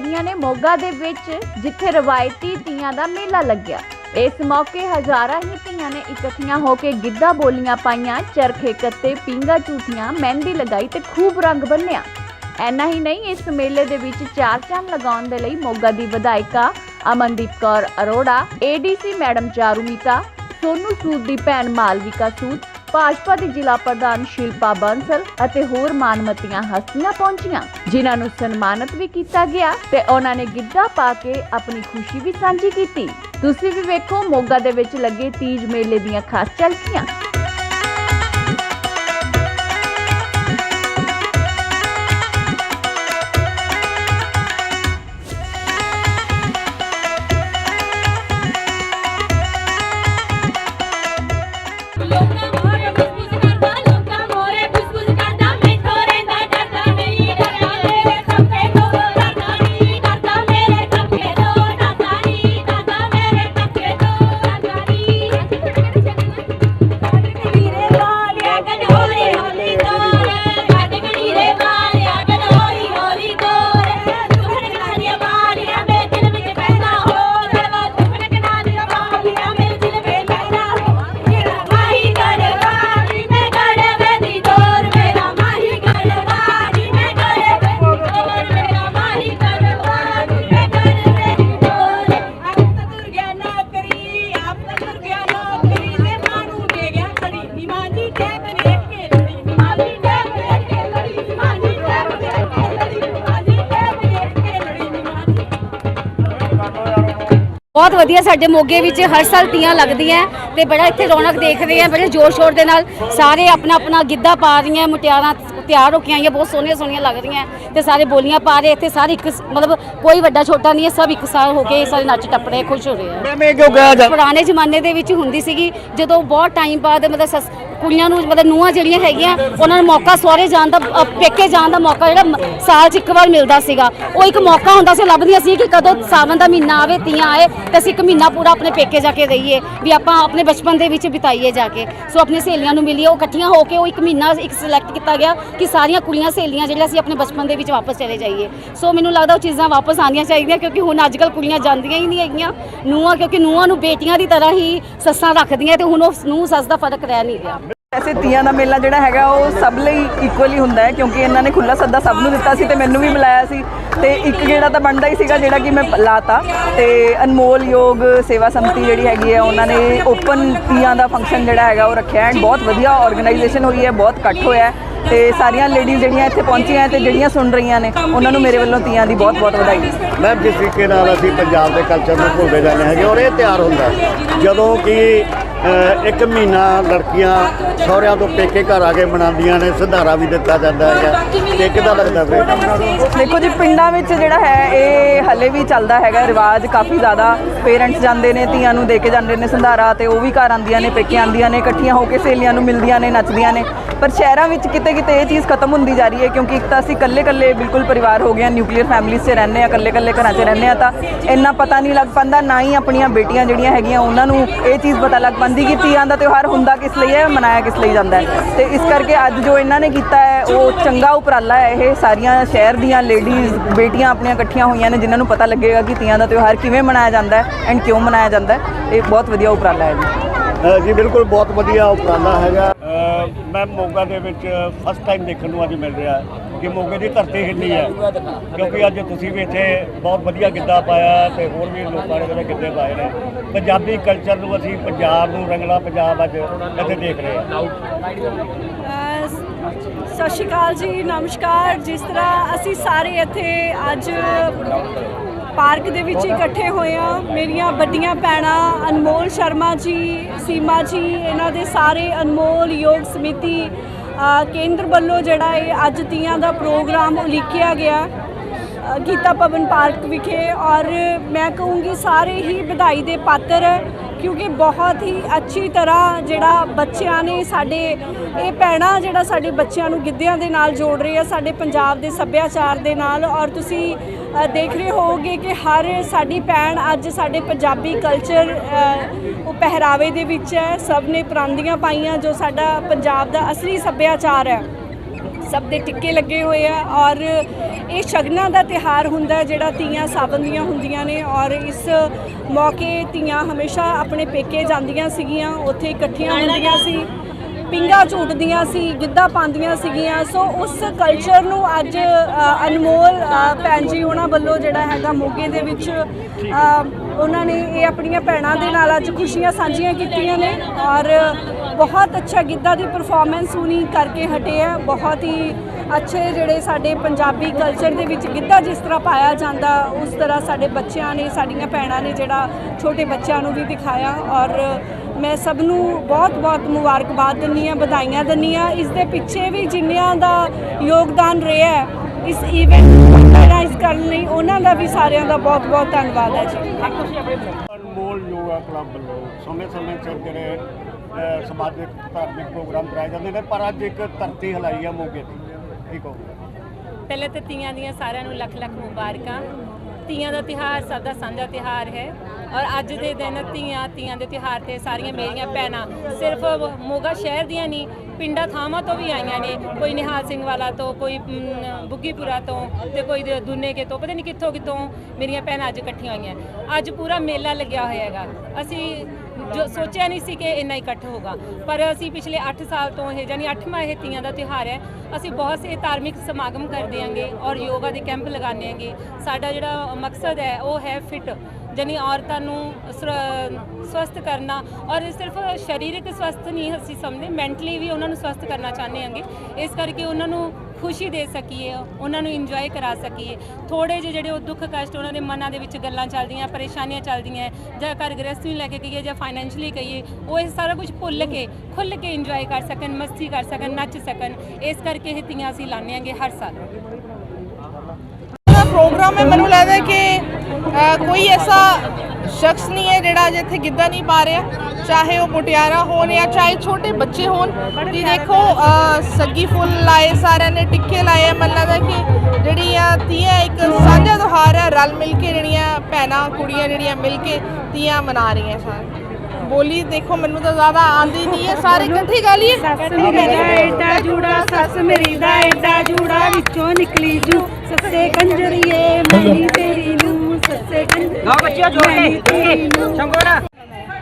ਲੱਗੀਆਂ ਨੇ ਮੋਗਾ ਦੇ ਵਿੱਚ, ਜਿੱਥੇ ਰਵਾਇਤੀ ਤੀਆਂ ਦਾ ਮੇਲਾ ਲੱਗਿਆ। ਇਸ ਮੌਕੇ ਹਜ਼ਾਰਾਂ ਹੀ ਧੀਆਂ ਨੇ ਇਕੱਠੀਆਂ ਹੋ ਕੇ ਗਿੱਧਾ ਬੋਲੀਆਂ ਪਾਈਆਂ, ਚਰਖੇ ਕੱਤੇ ਪਿੰਗਾ ਝੂਟੀਆਂ, ਮਹਿੰਦੀ ਲਗਾਈ ਤੇ ਖੂਬ ਰੰਗ ਬੰਨਿਆ। ਐਨਾ ਹੀ ਨਹੀਂ, ਇਸ ਮੇਲੇ ਦੇ ਵਿੱਚ ਚਾਰ ਚੰਨ ਲਗਾਉਣ ਦੇ ਲਈ ਮੋਗਾ ਦੀ ਵਿਧਾਇਕਾ ਅਮਨਦੀਪ ਕੌਰ ਅਰੋੜਾ ਏਡੀਸੀ ਮੈਡਮ ਚਾਰੂਮੀਤਾ, ਸੋਨੂ ਸੂਦ ਦੀ ਭੈਣ ਮਾਲਵਿਕਾ ਸੂਦ ਭਾਜਪਾ ਦੀ ਜ਼ਿਲ੍ਹਾ ਪ੍ਰਧਾਨ ਸ਼ਿਲਪਾ ਬਾਂਸਲ ਅਤੇ ਹੋਰ ਮਾਨਮਤੀਆਂ ਹਸਤੀਆਂ ਪਹੁੰਚੀਆਂ, ਜਿਨ੍ਹਾਂ ਨੂੰ ਸਨਮਾਨਿਤ ਵੀ ਕੀਤਾ ਗਿਆ ਤੇ ਉਹਨਾਂ ਨੇ ਗਿੱਧਾ ਪਾ ਕੇ ਆਪਣੀ ਖੁਸ਼ੀ ਵੀ ਸਾਂਝੀ ਕੀਤੀ। ਤੁਸੀਂ ਵੀ ਵੇਖੋ, ਮੋਗਾ ਦੇ ਵਿੱਚ ਲੱਗੇ ਤੀਜ ਮੇਲੇ ਦੀਆਂ ਖਾਸ ਝਲਕੀਆਂ ਵਧੀਆ ਸਾਡੇ ਮੋਗੇ ਵਿੱਚ ਹਰ ਸਾਲ ਤੀਆਂ ਲੱਗਦੀਆਂ ਤੇ ਬੜਾ ਇੱਥੇ ਰੌਣਕ ਦੇਖਦੇ ਆ ਬੜੇ ਜ਼ੋਰ ਸ਼ੋਰ ਦੇ ਨਾਲ ਸਾਰੇ ਆਪਣਾ ਆਪਣਾ ਗਿੱਧਾ ਪਾ ਰਹੀਆਂ ਮੁਟਿਆਰਾਂ ਤਿਆਰ ਹੋ ਕੇ ਆਈਆਂ ਬਹੁਤ ਸੋਹਣੀਆਂ ਸੋਹਣੀਆਂ ਲੱਗ ਰਹੀਆਂ ਤੇ ਸਾਰੇ ਬੋਲੀਆਂ ਪਾ ਰਹੇ ਇੱਥੇ ਸਾਰੇ ਇੱਕ ਮਤਲਬ ਕੋਈ ਵੱਡਾ ਛੋਟਾ ਨਹੀਂ ਹੈ ਸਭ ਇੱਕ ਸਾਰ ਹੋ ਕੇ ਸਾਰੇ ਨੱਚ ਟੱਪ ਰਹੇ ਖੁਸ਼ ਹੋ ਰਹੇ ਆ। ਇਹ ਕਿਉਂ ਜਾ ਪੁਰਾਣੇ ਜ਼ਮਾਨੇ ਦੇ ਵਿੱਚ ਹੁੰਦੀ ਸੀਗੀ ਜਦੋਂ ਬਹੁਤ ਟਾਈਮ ਬਾਅਦ ਮਤਲਬ ਕੁੜੀਆਂ ਨੂੰ ਮਤਲਬ ਨੂੰਹਾਂ ਜਿਹੜੀਆਂ ਹੈਗੀਆਂ ਉਹਨਾਂ ਨੂੰ ਮੌਕਾ ਸਹੁਰੇ ਜਾਣ ਦਾ ਅ, ਪੇਕੇ ਜਾਣ ਦਾ ਮੌਕਾ ਜਿਹੜਾ ਸਾਲ 'ਚ ਇੱਕ ਵਾਰ ਮਿਲਦਾ ਸੀਗਾ। ਉਹ ਇੱਕ ਮੌਕਾ ਹੁੰਦਾ ਸੀ ਲੱਭਦੀਆਂ ਸੀ ਕਿ ਕਦੋਂ ਸਾਵਣ ਦਾ ਮਹੀਨਾ ਆਵੇ ਤੀਆਂ ਆਏ ਤੇ ਅਸੀਂ ਇੱਕ ਮਹੀਨਾ ਪੂਰਾ ਆਪਣੇ ਪੇਕੇ ਜਾ ਕੇ ਰਹੀਏ ਵੀ ਆਪਾਂ ਆਪਣੇ ਬਚਪਨ ਦੇ ਵਿੱਚ ਬਿਤਾਈਏ ਜਾ ਕੇ। ਸੋ ਆਪਣੀ ਸਹੇਲੀਆਂ ਨੂੰ ਮਿਲੀਏ ਉਹ ਇਕੱਠੀਆਂ ਹੋ ਕੇ ਉਹ ਇੱਕ ਮਹੀਨਾ ਇੱਕ ਸਿਲੈਕਟ ਕੀਤਾ ਗਿਆ ਕਿ ਸਾਰੀਆਂ ਕੁੜੀਆਂ ਸਹੇਲੀਆਂ ਜਿਹੜੀਆਂ ਅਸੀਂ ਆਪਣੇ ਬਚਪਨ ਦੇ ਵਿੱਚ ਵਾਪਸ ਚਲੇ ਜਾਈਏ। ਸੋ ਮੈਨੂੰ ਲੱਗਦਾ ਉਹ ਚੀਜ਼ਾਂ ਵਾਪਸ ਆਉਣੀਆਂ ਚਾਹੀਦੀਆਂ ਕਿਉਂਕਿ ਹੁਣ ਅੱਜ ਕੱਲ੍ਹ ਕੁੜੀਆਂ ਜਾਂਦੀਆਂ ਹੀ ਨਹੀਂ ਹੈਗੀਆਂ ਨੂੰਹਾਂ ਕਿਉਂਕਿ ਨੂੰਹਾਂ ਨੂੰ ਬੇਟੀਆਂ ਦੀ ਤਰ੍ਹਾਂ ਹੀ ਸੱਸਾਂ ਰੱਖਦੀਆਂ ਤੇ ਹੁਣ ਉਹ ਨੂੰਹ ਸੱਸ ਦਾ ਫ਼ਰਕ ਰਹਿ ਨਹੀਂ ਗਿਆ ਵੈਸੇ ਤੀਆਂ ਦਾ ਮੇਲਾ ਜਿਹੜਾ ਹੈਗਾ ਉਹ ਸਭ ਲਈ ਇਕੁਅਲੀ ਹੁੰਦਾ ਹੈ, ਕਿਉਂਕਿ ਇਹਨਾਂ ਨੇ ਖੁੱਲਾ ਸੱਦਾ ਸਭ ਨੂੰ ਦਿੱਤਾ ਸੀ ਤੇ ਮੈਨੂੰ ਵੀ ਮਿਲਾਇਆ ਸੀ। ਤੇ ਇੱਕ ਜਿਹੜਾ ਤਾਂ ਬਣਦਾ ਹੀ ਸੀਗਾ ਜਿਹੜਾ ਕਿ ਮੈਂ ਲਾਤਾ। ਤੇ ਅਨਮੋਲ ਯੋਗ ਸੇਵਾ ਸੰਮਤੀ ਜਿਹੜੀ ਹੈਗੀ ਹੈ, ਉਹਨਾਂ ਨੇ ਓਪਨ ਤੀਆਂ ਦਾ ਫੰਕਸ਼ਨ ਜਿਹੜਾ ਹੈਗਾ ਉਹ ਰੱਖਿਆ ਐਂਡ ਬਹੁਤ ਵਧੀਆ ਆਰਗੇਨਾਈਜੇਸ਼ਨ ਹੋਈ ਹੈ, ਬਹੁਤ ਇਕੱਠ ਹੋਇਆ ਹੈ। ਤੇ ਸਾਰੀਆਂ ਲੇਡੀਜ਼ ਜਿਹੜੀਆਂ ਇੱਥੇ ਪਹੁੰਚੀਆਂ ਹੈ ਤੇ ਜਿਹੜੀਆਂ ਸੁਣ ਰਹੀਆਂ ਨੇ, ਉਹਨਾਂ ਨੂੰ ਮੇਰੇ ਵੱਲੋਂ ਤੀਆਂ ਦੀ ਬਹੁਤ ਬਹੁਤ ਵਧਾਈ। ਮੈਮ ਜਿਸ ਤਰੀਕੇ ਨਾਲ ਅਸੀਂ ਪੰਜਾਬ ਦੇ ਕਲਚਰ ਨੂੰ ਭੁੱਲਦੇ ਜਾਂਦੇ ਹੈਗੇ, ਔਰ ਇਹ ਤਿਆਰ ਹੁੰਦਾ ਜਦੋਂ ਕਿ ਇੱਕ ਮਹੀਨਾ ਲੜਕੀਆਂ ਸਹੁਰਿਆਂ ਤੋਂ ਪੇਕੇ ਘਰ ਆ ਕੇ ਮਨਾਉਂਦੀਆਂ ਨੇ, ਸੰਧਾਰਾ ਵੀ ਦਿੱਤਾ ਜਾਂਦਾ ਹੈ ਤੇ ਕਿਦਾਂ ਲੱਗਦਾ ਫਿਰ ਦੇਖੋ ਜੀ, ਪਿੰਡਾਂ ਵਿੱਚ ਜਿਹੜਾ ਹੈ, ਇਹ ਹਲੇ ਵੀ ਚੱਲਦਾ ਹੈਗਾ ਰਿਵਾਜ। ਕਾਫੀ ਜ਼ਿਆਦਾ ਪੇਰੈਂਟਸ ਜਾਂਦੇ ਨੇ, ਧੀਆਂ ਨੂੰ ਦੇ ਕੇ ਜਾਂਦੇ ਨੇ ਸੰਧਾਰਾ ਤੇ ਉਹ ਵੀ ਘਰ ਆਉਂਦੀਆਂ ਨੇ, ਪੇਕੇ ਆਉਂਦੀਆਂ ਨੇ, ਇਕੱਠੀਆਂ ਹੋ ਕੇ ਸਹੇਲੀਆਂ ਨੂੰ ਮਿਲਦੀਆਂ ਨੇ, ਨੱਚਦੀਆਂ ਨੇ। ਪਰ ਸ਼ਹਿਰਾਂ ਵਿੱਚ ਕਿਤੇ ਕਿਤੇ ਇਹ ਚੀਜ਼ ਖਤਮ ਹੁੰਦੀ ਜਾ ਰਹੀ ਹੈ, ਕਿਉਂਕਿ ਇੱਕ ਤਾਂ ਅਸੀਂ ਇਕੱਲੇ ਇਕੱਲੇ ਬਿਲਕੁਲ ਪਰਿਵਾਰ ਹੋ ਗਏ ਆ ਨਿਊਕਲੀਅਰ ਫੈਮਿਲੀਜ਼ 'ਚ ਰਹਿੰਦੇ ਆ ਇਕੱਲੇ ਇਕੱਲੇ ਘਰਾਂ 'ਚ ਰਹਿੰਦੇ ਆ ਤਾਂ ਇੰਨਾ ਪਤਾ ਨਹੀਂ ਲੱਗ ਪਾਉਂਦਾ, ਨਾ ਹੀ ਆਪਣੀਆਂ ਬੇਟੀਆਂ ਜਿਹੜੀਆਂ ਹੈਗੀਆਂ, ਉਹਨਾਂ ਨੂੰ ਇਹ ਚੀਜ਼ ਪਤਾ ਲੱਗ ਪਾਉਂਦੀ ਕਿ ਤੀਆਂ ਦਾ ਤਿਉਹਾਰ ਹੁੰਦਾ ਕਿਸ ਲਈ ਹੈ ਮਨਾਇਆ ਕਿਸ ਲਈ ਜਾਂਦਾ ਹੈ ਤੇ ਇਸ ਕਰਕੇ ਅੱਜ ਜੋ ਇਹਨਾਂ ਨੇ ਕੀਤਾ ਹੈ ਉਹ ਚੰਗਾ ਉਪਰਾਲਾ ਹੈ ਇਹ ਸਾਰੀਆਂ ਸ਼ਹਿਰ ਦੀਆਂ ਲੇਡੀਜ਼ ਬੇਟੀਆਂ ਆਪਣੀਆਂ ਇਕੱਠੀਆਂ ਹੋਈਆਂ ਨੇ ਜਿਨ੍ਹਾਂ ਨੂੰ ਪਤਾ ਲੱਗੇਗਾ ਕਿ ਤੀਆਂ ਦਾ ਤਿਉਹਾਰ ਕਿਵੇਂ ਮਨਾਇਆ ਜਾਂਦਾ ਹੈ ਐਂਡ ਕਿਉਂ ਮਨਾਇਆ ਜਾਂਦਾ ਹੈ ਇਹ ਬਹੁਤ ਵਧੀਆ ਉਪਰਾਲਾ ਹੈ ਜੀ ਜੀ ਬਿਲਕੁਲ ਬਹੁਤ ਵਧੀਆ ਉਪਰਾਲਾ ਹੈਗਾ। ਮੈਂ ਮੋਗਾ ਦੇ ਵਿੱਚ ਫਸਟ ਟਾਈਮ ਦੇਖਣ ਨੂੰ ਅੱਜ ਮਿਲ ਰਿਹਾ ਹੈ ਕਿ ਮੋਗੇ ਦੀ ਧਰਤੀ ਹਿੱਲੀ ਹੈ। ਕਿਉਂਕਿ ਅੱਜ ਤੁਸੀਂ ਵੀ ਇੱਥੇ ਬਹੁਤ ਵਧੀਆ ਗਿੱਧਾ ਪਾਇਆ ਤੇ ਹੋਰ ਵੀ ਲੋਕਾਂ ਨੇ ਜਿਹੜੇ ਗਿੱਧੇ ਪਾਏ ਨੇ। ਪੰਜਾਬੀ ਕਲਚਰ ਨੂੰ ਅਸੀਂ ਪੰਜਾਬ ਨੂੰ ਰੰਗਲਾ ਪੰਜਾਬ ਅੱਜ ਇੱਥੇ ਦੇਖ ਰਹੇ ਹਾਂ। ਸਤਿ ਸ਼੍ਰੀ ਅਕਾਲ ਜੀ ਨਮਸਕਾਰ। ਜਿਸ ਤਰ੍ਹਾਂ ਅਸੀਂ ਸਾਰੇ ਇੱਥੇ ਅੱਜ ਪਾਰਕ ਦੇ ਵਿੱਚ ਇਕੱਠੇ ਹੋਏ ਆ ਮੇਰੀਆਂ ਵੱਡੀਆਂ ਭੈਣਾਂ ਅਨਮੋਲ ਸ਼ਰਮਾ ਜੀ, ਸੀਮਾ ਜੀ, ਇਹਨਾਂ ਦੇ ਸਾਰੇ ਅਨਮੋਲ, ਯੋਗ ਸਮਿਤੀ ਕੇਂਦਰ ਵੱਲੋਂ ਜਿਹੜਾ ਇਹ ਅੱਜ ਤੀਆਂ ਦਾ ਪ੍ਰੋਗਰਾਮ ਉਲੀਕਿਆ ਗਿਆ ਗੀਤਾ ਭਵਨ ਪਾਰਕ ਵਿਖੇ। ਔਰ ਮੈਂ ਕਹੂੰਗੀ ਸਾਰੇ ਹੀ ਵਧਾਈ ਦੇ ਪਾਤਰ, ਕਿਉਂਕਿ ਬਹੁਤ ਹੀ ਅੱਛੀ ਤਰ੍ਹਾਂ ਜਿਹੜਾ ਬੱਚਿਆਂ ਨੇ ਸਾਡੇ, ਇਹ ਪੈਣਾ ਜਿਹੜਾ ਸਾਡੇ ਬੱਚਿਆਂ ਨੂੰ ਗਿੱਧਿਆਂ ਦੇ ਨਾਲ ਜੋੜ ਰਹੀ ਹੈ ਸਾਡੇ ਪੰਜਾਬ ਦੇ ਸੱਭਿਆਚਾਰ ਦੇ ਨਾਲ। ਔਰ ਤੁਸੀਂ ਦੇਖ ਰਹੇ ਹੋਵੋਗੇ ਕਿ ਹਰ ਸਾਡੀ ਭੈਣ ਅੱਜ ਸਾਡੇ ਪੰਜਾਬੀ ਕਲਚਰ ਉਹ ਪਹਿਰਾਵੇ ਦੇ ਵਿੱਚ ਹੈ। ਸਭ ਨੇ ਪਰਾਂਦੀਆਂ ਪਾਈਆਂ ਜੋ ਸਾਡਾ ਪੰਜਾਬ ਦਾ ਅਸਲੀ ਸੱਭਿਆਚਾਰ ਹੈ। ਸਭ ਦੇ ਟਿੱਕੇ ਲੱਗੇ ਹੋਏ ਆ ਔਰ ਇਹ ਸ਼ਗਨਾਂ ਦਾ ਤਿਹਾਰ ਹੁੰਦਾ ਜਿਹੜਾ ਤੀਆਂ ਸਾਵਨ ਦੀਆਂ ਹੁੰਦੀਆਂ ਨੇ ਔਰ ਇਸ ਮੌਕੇ ਤੀਆਂ ਹਮੇਸ਼ਾ ਆਪਣੇ ਪੇਕੇ ਜਾਂਦੀਆਂ ਸੀਗੀਆਂ, ਉੱਥੇ ਇਕੱਠੀਆਂ ਹੁੰਦੀਆਂ ਸੀ। ਪਿੰਗਾ ਝੂਟਦੀਆਂ ਸੀ, ਗਿੱਧਾ ਪਾਉਂਦੀਆਂ ਸੀਗੀਆਂ। ਸੋ ਉਸ ਕਲਚਰ ਨੂੰ ਅੱਜ ਅਨਮੋਲ ਭੈਣ ਜੀ ਉਹਨਾਂ ਵੱਲੋਂ ਜਿਹੜਾ ਹੈਗਾ ਮੋਗੇ ਦੇ ਵਿੱਚ ਉਹਨਾਂ ਨੇ ਇਹ ਆਪਣੀਆਂ ਭੈਣਾਂ ਦੇ ਨਾਲ ਅੱਜ ਖੁਸ਼ੀਆਂ ਸਾਂਝੀਆਂ ਕੀਤੀਆਂ ਨੇ ਔਰ ਬਹੁਤ ਅੱਛਾ ਗਿੱਧਾ ਦੀ ਪਰਫਾਰਮੈਂਸ ਹੁਣੀ ਕਰਕੇ ਹਟੇ ਆ ਬਹੁਤ ਹੀ ਅੱਛੇ ਜਿਹੜੇ ਸਾਡੇ ਪੰਜਾਬੀ ਕਲਚਰ ਦੇ ਵਿੱਚ ਗਿੱਧਾ ਜਿਸ ਤਰ੍ਹਾਂ ਪਾਇਆ ਜਾਂਦਾ, ਉਸ ਤਰ੍ਹਾਂ ਸਾਡੇ ਬੱਚਿਆਂ ਨੇ, ਸਾਡੀਆਂ ਭੈਣਾਂ ਨੇ ਜਿਹੜਾ ਛੋਟੇ ਬੱਚਿਆਂ ਨੂੰ ਵੀ ਦਿਖਾਇਆ ਔਰ ਮੈਂ ਸਭ ਨੂੰ ਬਹੁਤ-ਬਹੁਤ ਮੁਬਾਰਕਬਾਦ ਦਿੰਦੀ ਹਾਂ, ਵਧਾਈਆਂ ਦਿੰਦੀ ਹਾਂ। ਇਸ ਦੇ ਪਿੱਛੇ ਵੀ ਜਿੰਨਿਆਂ ਦਾ ਯੋਗਦਾਨ ਰਿਹਾ ਹੈ, ਇਸ ਇਵੈਂਟ ਨੂੰ ਆਰਗੇਨਾਈਜ਼ ਕਰਨ ਲਈ, ਉਹਨਾਂ ਦਾ ਵੀ ਸਾਰਿਆਂ ਦਾ ਬਹੁਤ-ਬਹੁਤ ਧੰਨਵਾਦ ਹੈ ਜੀ। ਅਨਮੋਲ ਯੋਗਾ ਕਲੱਬ ਵੱਲੋਂ ਸਮੇਂ-ਸਮੇਂ ਸਿਰ ਜਿਹੜੇ ਸਮਾਜਿਕ, ਧਾਰਮਿਕ ਪ੍ਰੋਗਰਾਮ ਕਰਾਏ ਜਾਂਦੇ ਨੇ, ਪਰ ਅੱਜ ਇੱਕ ਧਰਤੀ ਹਲਾਈ ਆ ਮੋਗੇ ਦੀ ਠੀਕ ਹੋ। ਪਹਿਲੇ ਤਾਂ ਤੀਆਂ ਦੀਆਂ ਸਾਰਿਆਂ ਨੂੰ ਲੱਖ ਲੱਖ ਮੁਬਾਰਕਾਂ। ਤੀਆਂ ਦਾ ਤਿਹਾਰ ਸਭ ਦਾ ਸਾਂਝਾ ਤਿਹਾਰ ਹੈ। ਔਰ ਅੱਜ ਦੇ ਦਿਨ ਤੀਆਂ ਤੀਆਂ ਦੇ ਤਿਹਾਰ ਤੇ ਸਾਰੀਆਂ ਮੇਰੀਆਂ ਭੈਣਾਂ ਸਿਰਫ ਮੋਗਾ ਸ਼ਹਿਰ ਦੀਆਂ ਨਹੀਂ ਪਿੰਡਾਂ ਥਾਵਾਂ ਤੋਂ ਵੀ ਆਈਆਂ ਨੇ। ਕੋਈ ਨਿਹਾਲ ਸਿੰਘ ਵਾਲਾ ਤੋਂ ਕੋਈ ਮ, ਬੁੱਗੀਪੁਰਾ ਤੋਂ ਤੇ ਕੋਈ ਦ- ਦੁੰਨੇ ਤੋਂ ਪਤਾ ਨਹੀਂ ਕਿੱਥੋਂ ਕਿੱਥੋਂ ਮੇਰੀਆਂ ਭੈਣਾਂ ਅੱਜ ਇਕੱਠੀਆਂ ਹੋਈਆਂ। ਅੱਜ ਪੂਰਾ ਮੇਲਾ ਲੱਗਿਆ ਹੋਇਆ ਹੈਗਾ। ਅਸੀਂ ਜੋ ਸੋਚਿਆ ਨਹੀਂ ਸੀ ਕਿ ਇੰਨਾ ਇਕੱਠ ਹੋਗਾ ਪਰ ਅਸੀਂ ਪਿਛਲੇ 8 ਸਾਲ ਤੋਂ ਇਹ ਜਾਨੀ 8ਵਾਂ ਇਹ ਤੀਆਂ ਦਾ ਤਿਉਹਾਰ ਹੈ। ਅਸੀਂ ਬਹੁਤ ਸੇ ਧਾਰਮਿਕ ਸਮਾਗਮ ਕਰਦੇ ਆਂਗੇ ਔਰ ਯੋਗਾ ਦੇ ਕੈਂਪ ਲਗਾਉਂਦੇ ਆਂਗੇ। ਸਾਡਾ ਜਿਹੜਾ ਮਕਸਦ ਹੈ, ਉਹ ਹੈ ਫਿਟ ਜਾਨੀ ਔਰਤਾਂ ਨੂੰ ਸਰ- ਸਵਸਥ ਕਰਨਾ ਔਰ ਸਿਰਫ ਸਰੀਰਕ ਸਵਸਥ ਨਹੀਂ ਅਸੀਂ ਸਮਝਦੇ ਮੈਂਟਲੀ ਵੀ ਉਹਨਾਂ ਨੂੰ ਸਵਸਥ ਕਰਨਾ ਚਾਹੁੰਦੇ ਹਾਂਗੇ। ਇਸ ਕਰਕੇ ਉਹਨਾਂ ਨੂੰ ਖੁਸ਼ੀ ਦੇ ਸਕੀਏ, ਉਹਨਾਂ ਨੂੰ ਇੰਜੋਏ ਕਰਾ ਸਕੀਏ। ਥੋੜੇ ਜਿਹੇ ਜਿਹੜੇ ਉਹ ਦੁੱਖ ਕਸ਼ਟ ਉਹਨਾਂ ਦੇ ਮਨਾਂ ਦੇ ਵਿੱਚ ਗੱਲਾਂ ਚੱਲਦੀਆਂ, ਪਰੇਸ਼ਾਨੀਆਂ ਚੱਲਦੀਆਂ, ਜਾਂ ਘਰ ਗ੍ਰਸਤੀ ਨੂੰ ਲੈ ਕੇ ਕਹੀਏ ਜਾਂ ਫਾਈਨੈਂਸ਼ਲੀ ਕਹੀਏ, ਉਹ ਇਹ ਸਾਰਾ ਕੁਝ ਭੁੱਲ ਕੇ, ਖੁੱਲ੍ਹ ਕੇ ਇੰਜੋਏ ਕਰ ਸਕਣ, ਮਸਤੀ ਕਰ ਸਕਣ, ਨੱਚ ਸਕਣ। ਇਸ ਕਰਕੇ ਇਹ ਤੀਆਂ ਅਸੀਂ ਲਾਉਂਦੇ ਹਾਂਗੇ ਹਰ ਸਾਲ। ਪ੍ਰੋਗਰਾਮ ਹੈ, ਮੈਨੂੰ ਲੱਗਦਾ ਕਿ ਕੋਈ ਐਸਾ ਸ਼ਖਸ ਨਹੀਂ ਹੈ ਜਿਹੜਾ ਅੱਜ ਇੱਥੇ ਗਿੱਧਾ ਨਹੀਂ ਪਾ ਰਿਹਾ। ਚਾਹੇ ਉਹ ਮੁਟਿਆਰਾ ਹੋਣ ਜਾਂ ਚਾਹੇ ਛੋਟੇ ਬੱਚੇ ਹੋਣ। ਜੀ ਦੇਖੋ ਸੱਗੀ ਫੁੱਲ ਲਾਏ, ਸਾਰਿਆਂ ਨੇ ਟਿੱਕੇ ਲਾਏ ਮੈਨੂੰ ਲੱਗਦਾ ਕਿ ਜਿਹੜੀਆਂ ਤੀਆਂ ਇੱਕ ਸਾਂਝਾ ਤਿਉਹਾਰ ਹੈ, ਰਲ ਮਿਲ ਕੇ ਜਿਹੜੀਆਂ ਭੈਣਾਂ ਕੁੜੀਆਂ ਜਿਹੜੀਆਂ ਮਿਲ ਕੇ ਤੀਆਂ ਮਨਾ ਰਹੀਆਂ ਸਾਰੀਆਂ ਬੋਲੀ ਦੇਖੋ ਮੈਨੂੰ ਤਾਂ ਜ਼ਿਆਦਾ ਆਂਦੀ ਨਹੀਂ ਹੈ। ਸਾਰੇ ਇਕੱਠੀ ਗਾ ਲਈਏ ਸੱਸ ਮੇਰੀ ਦਾ ਐਡਾ ਜੂੜਾ ਸੱਸ ਮੇਰੀ ਦਾ ਐਡਾ ਜੂੜਾ ਵਿੱਚੋਂ ਨਿਕਲੀ ਜੂ। ਸੱਸੇ ਕੰਜਰੀਏ ਮੈਨੀ ਤੇਰੀ ਨੂੰ। ਸੱਸੇ ਕੰਜਰੀਏ ਨਾ ਬੱਚਿਓ ਜੋੜ ਕੇ।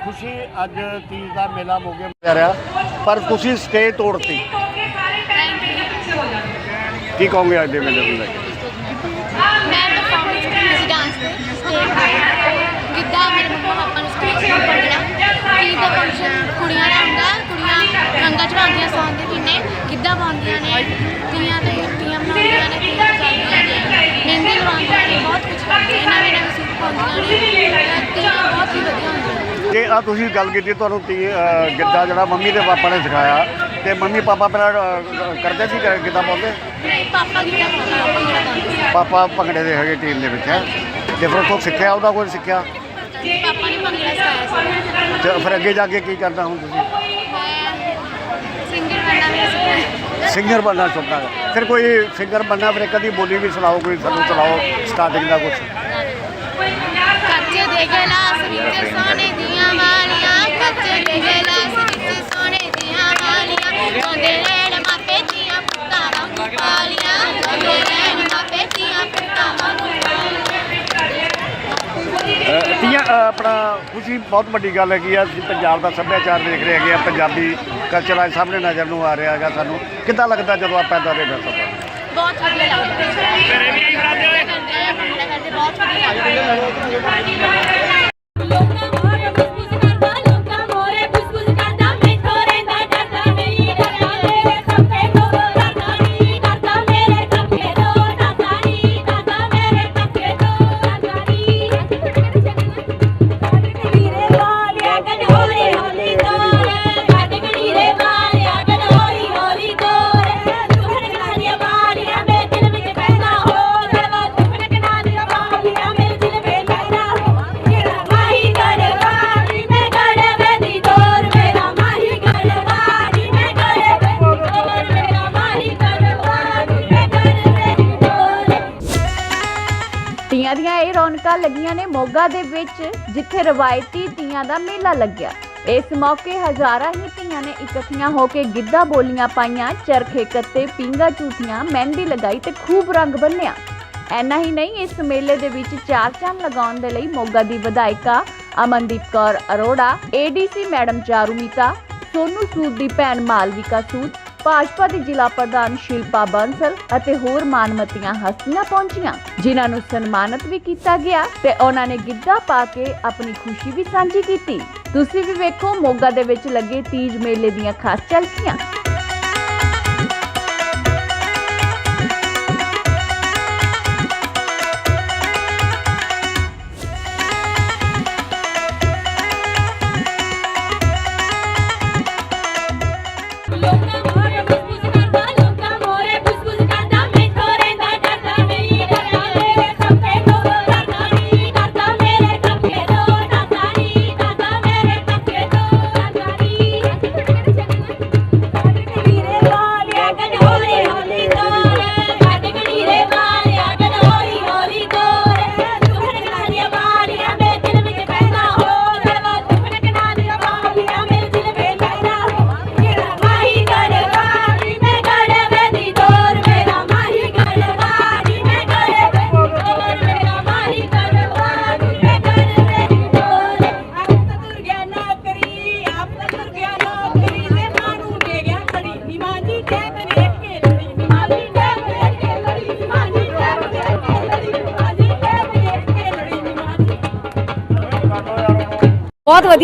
ਖੁਸ਼ੀ ਅੱਜ ਤੀਜ ਦਾ ਮੇਲਾ ਮੋਗੇ ਮਨਾਇਆ ਰਿਹਾ ਪਰ ਤੁਸੀਂ ਸਟੇ ਤੋੜਤੀ। ਕੀ ਕਹੋਗੇ ਅੱਜ ਦੇ ਮੇਲੇ ਨੂੰ ਲੈ ਕੇ? ਮੈਂ ਪਰਫਾਰਮੈਂਸ ਕੀਤੀ ਸੀ ਡਾਂਸ ਤੇ ਸਟੇਜ ਤੇ ਗਿੱਧਾ ਮੇਰੇ ਮੰਮਾ ਪਾਪਾ ਨੂੰ ਸਿਖਾਇਆ ਸੀ ਭੰਗੜਾ ਕੀ ਦਾ ਫੰਕਸ਼ਨ ਕੁੜੀਆਂ ਦਾ ਹੁੰਦਾ ਕੁੜੀਆਂ ਰੰਗਾਂ ਚੜਾਉਂਦੀਆਂ ਸੌਣ ਦੇ ਮਹੀਨੇ ਗਿੱਧਾ ਪਾਉਂਦੀਆਂ ਨੇ ਤੀਆਂ ਤੇ ਤੀਆਂ ਮਨਾਉਂਦੀਆਂ ਨੇ ਤੀਆਂ ਚੱਲਦੀਆਂ ਨੇ ਮਹਿੰਦੀ ਲਵਾਉਂਦੀਆਂ ਨੇ ਬਹੁਤ ਕੁਝ ਕਰਦੀਆਂ ਨੇ ਨਵੇਂ ਨਵੇਂ ਸੂਟ ਪਾਉਂਦੀਆਂ ਨੇ ਤੀਆਂ ਬਹੁਤ ਹੀ ਵਧੀਆ ਹੁੰਦੀਆਂ ਜੇ ਆ ਤੁਸੀਂ ਗੱਲ ਕੀਤੀ ਤੁਹਾਨੂੰ ਤੀ ਗਿੱਧਾ ਜਿਹੜਾ ਮੰਮੀ ਤੇ ਪਾਪਾ ਨੇ ਸਿਖਾਇਆ ਤੇ ਮੰਮੀ ਪਾਪਾ ਪਹਿਲਾਂ ਕਰਦੇ ਸੀ ਗਿੱਧਾ ਪਾਉਂਦੇ? ਨਹੀਂ ਪਾਪਾ ਗਿੱਧਾ ਪਾਉਂਦੇ ਸੀ। ਪਾਪਾ ਭੰਗੜੇ ਦੇ ਹੈਗੇ ਟੀਮ ਦੇ ਵਿੱਚ ਹੈ? ਤੇ ਫਿਰ ਉੱਥੋਂ ਸਿੱਖਿਆ ਉਹਦਾ ਕੋਈ ਸਿੱਖਿਆ? ਪਾਪਾ ਨੇ ਭੰਗੜਾ ਸਿਖਾਇਆ ਸੀ। ਤੇ ਫਿਰ ਅੱਗੇ ਜਾ ਕੇ ਕੀ ਕਰਨਾ ਹੁਣ ਤੁਸੀਂ? ਮੈਂ ਸਿੰਗਰ ਬਣਨਾ ਮੇਰਾ ਸੁਪਨਾ ਹੈ ਸਿੰਗਰ ਬਣਨਾ ਹੈ। ਫਿਰ ਕੋਈ ਸਿੰਗਰ ਬਣਨਾ ਫਿਰ ਕਦੀ ਬੋਲੀ ਵੀ ਸੁਣਾਓ ਕੋਈ ਸਾਨੂੰ ਸੁਣਾਓ ਸਟਾਰਟਿੰਗ ਦਾ ਕੁਝ ਕੱਚੇ ਦੇ ਗਲਾਸ ਵਿੱਚ ਸੋਨੇ ਦੀਆਂ ਵਾਲੀਆਂ ਕੱਚੇ ਦੇ ਗਲਾਸ ਵਿੱਚ ਸੋਨੇ ਦੀਆਂ ਵਾਲੀਆਂ। ਗੋਦੇ ਲੈਣ ਆਪਣਾ ਖੁਸ਼ੀ ਬਹੁਤ ਵੱਡੀ ਗੱਲ ਹੈਗੀ ਆ ਅਸੀਂ ਪੰਜਾਬ ਦਾ ਸੱਭਿਆਚਾਰ ਦੇਖ ਰਹੇ ਹੈਗੇ ਆ ਪੰਜਾਬੀ ਕਲਚਰ ਅੱਜ ਸਾਹਮਣੇ ਨਜ਼ਰ ਨੂੰ ਆ ਰਿਹਾ ਹੈਗਾ ਸਾਨੂੰ। ਕਿੱਦਾਂ ਲੱਗਦਾ ਜਦੋਂ ਆਪਾਂ ਇੱਦਾਂ ਦੇ ਫਿਰ ਸਫਰ ਬਹੁਤ ਵਧੀਆ ਲੱਗਦਾ ਮੇਰੇ ਵੀ ਕਰਦੇ ਹੋਏ ਕਰਦੇ ਬਹੁਤ ਵਧੀਆ ਲੱਗਦਾ ਦੇ ਵਿੱਚ ਜਿੱਥੇ ਰਵਾਇਤੀ ਤੀਆਂ ਦਾ ਮੇਲਾ ਲੱਗਿਆ। ਇਸ ਮੌਕੇ ਹਜ਼ਾਰਾਂ ਹੀ ਧੀਆਂ ਨੇ ਇਕੱਠੀਆਂ ਹੋ ਕੇ ਗਿੱਧਾ ਬੋਲੀਆਂ ਪਾਈਆਂ, ਚਰਖੇ ਕੱਤੇ ਪੀਂਗਾ ਝੂਠੀਆਂ ਮਹਿੰਦੀ ਲਗਾਈ ਤੇ ਖੂਬ ਰੰਗ ਬੰਨਿਆ। ਐਨਾ ਹੀ ਨਹੀਂ, ਇਸ ਮੇਲੇ ਦੇ ਵਿੱਚ ਚਾਰ ਚੰਨ ਲਗਾਉਣ ਦੇ ਲਈ ਮੋਗਾ ਦੀ ਵਿਧਾਇਕਾ ਅਮਨਦੀਪ ਕੌਰ ਅਰੋੜਾ ਏਡੀਸੀ ਮੈਡਮ ਚਾਰੂਮੀਤਾ, ਸੋਨੂ ਸੂਦ ਦੀ ਭੈਣ ਮਾਲਵਿਕਾ ਸੂਦ ਭਾਜਪਾ ਦੀ ਜ਼ਿਲ੍ਹਾ ਪ੍ਰਧਾਨ ਸ਼ਿਲਪਾ ਬਾਂਸਲ ਅਤੇ ਹੋਰ ਮਾਨਮਤੀਆਂ ਹਸਤੀਆਂ ਪਹੁੰਚੀਆਂ, ਜਿਨ੍ਹਾਂ ਨੂੰ ਸਨਮਾਨਿਤ ਵੀ ਕੀਤਾ ਗਿਆ ਤੇ ਉਹਨਾਂ ਨੇ ਗਿੱਧਾ ਪਾ ਕੇ ਆਪਣੀ ਖੁਸ਼ੀ ਵੀ ਸਾਂਝੀ ਕੀਤੀ। ਤੁਸੀਂ ਵੀ ਵੇਖੋ, ਮੋਗਾ ਦੇ ਵਿੱਚ ਲੱਗੇ ਤੀਜ ਮੇਲੇ ਦੀਆਂ ਖਾਸ ਝਲਕੀਆਂ।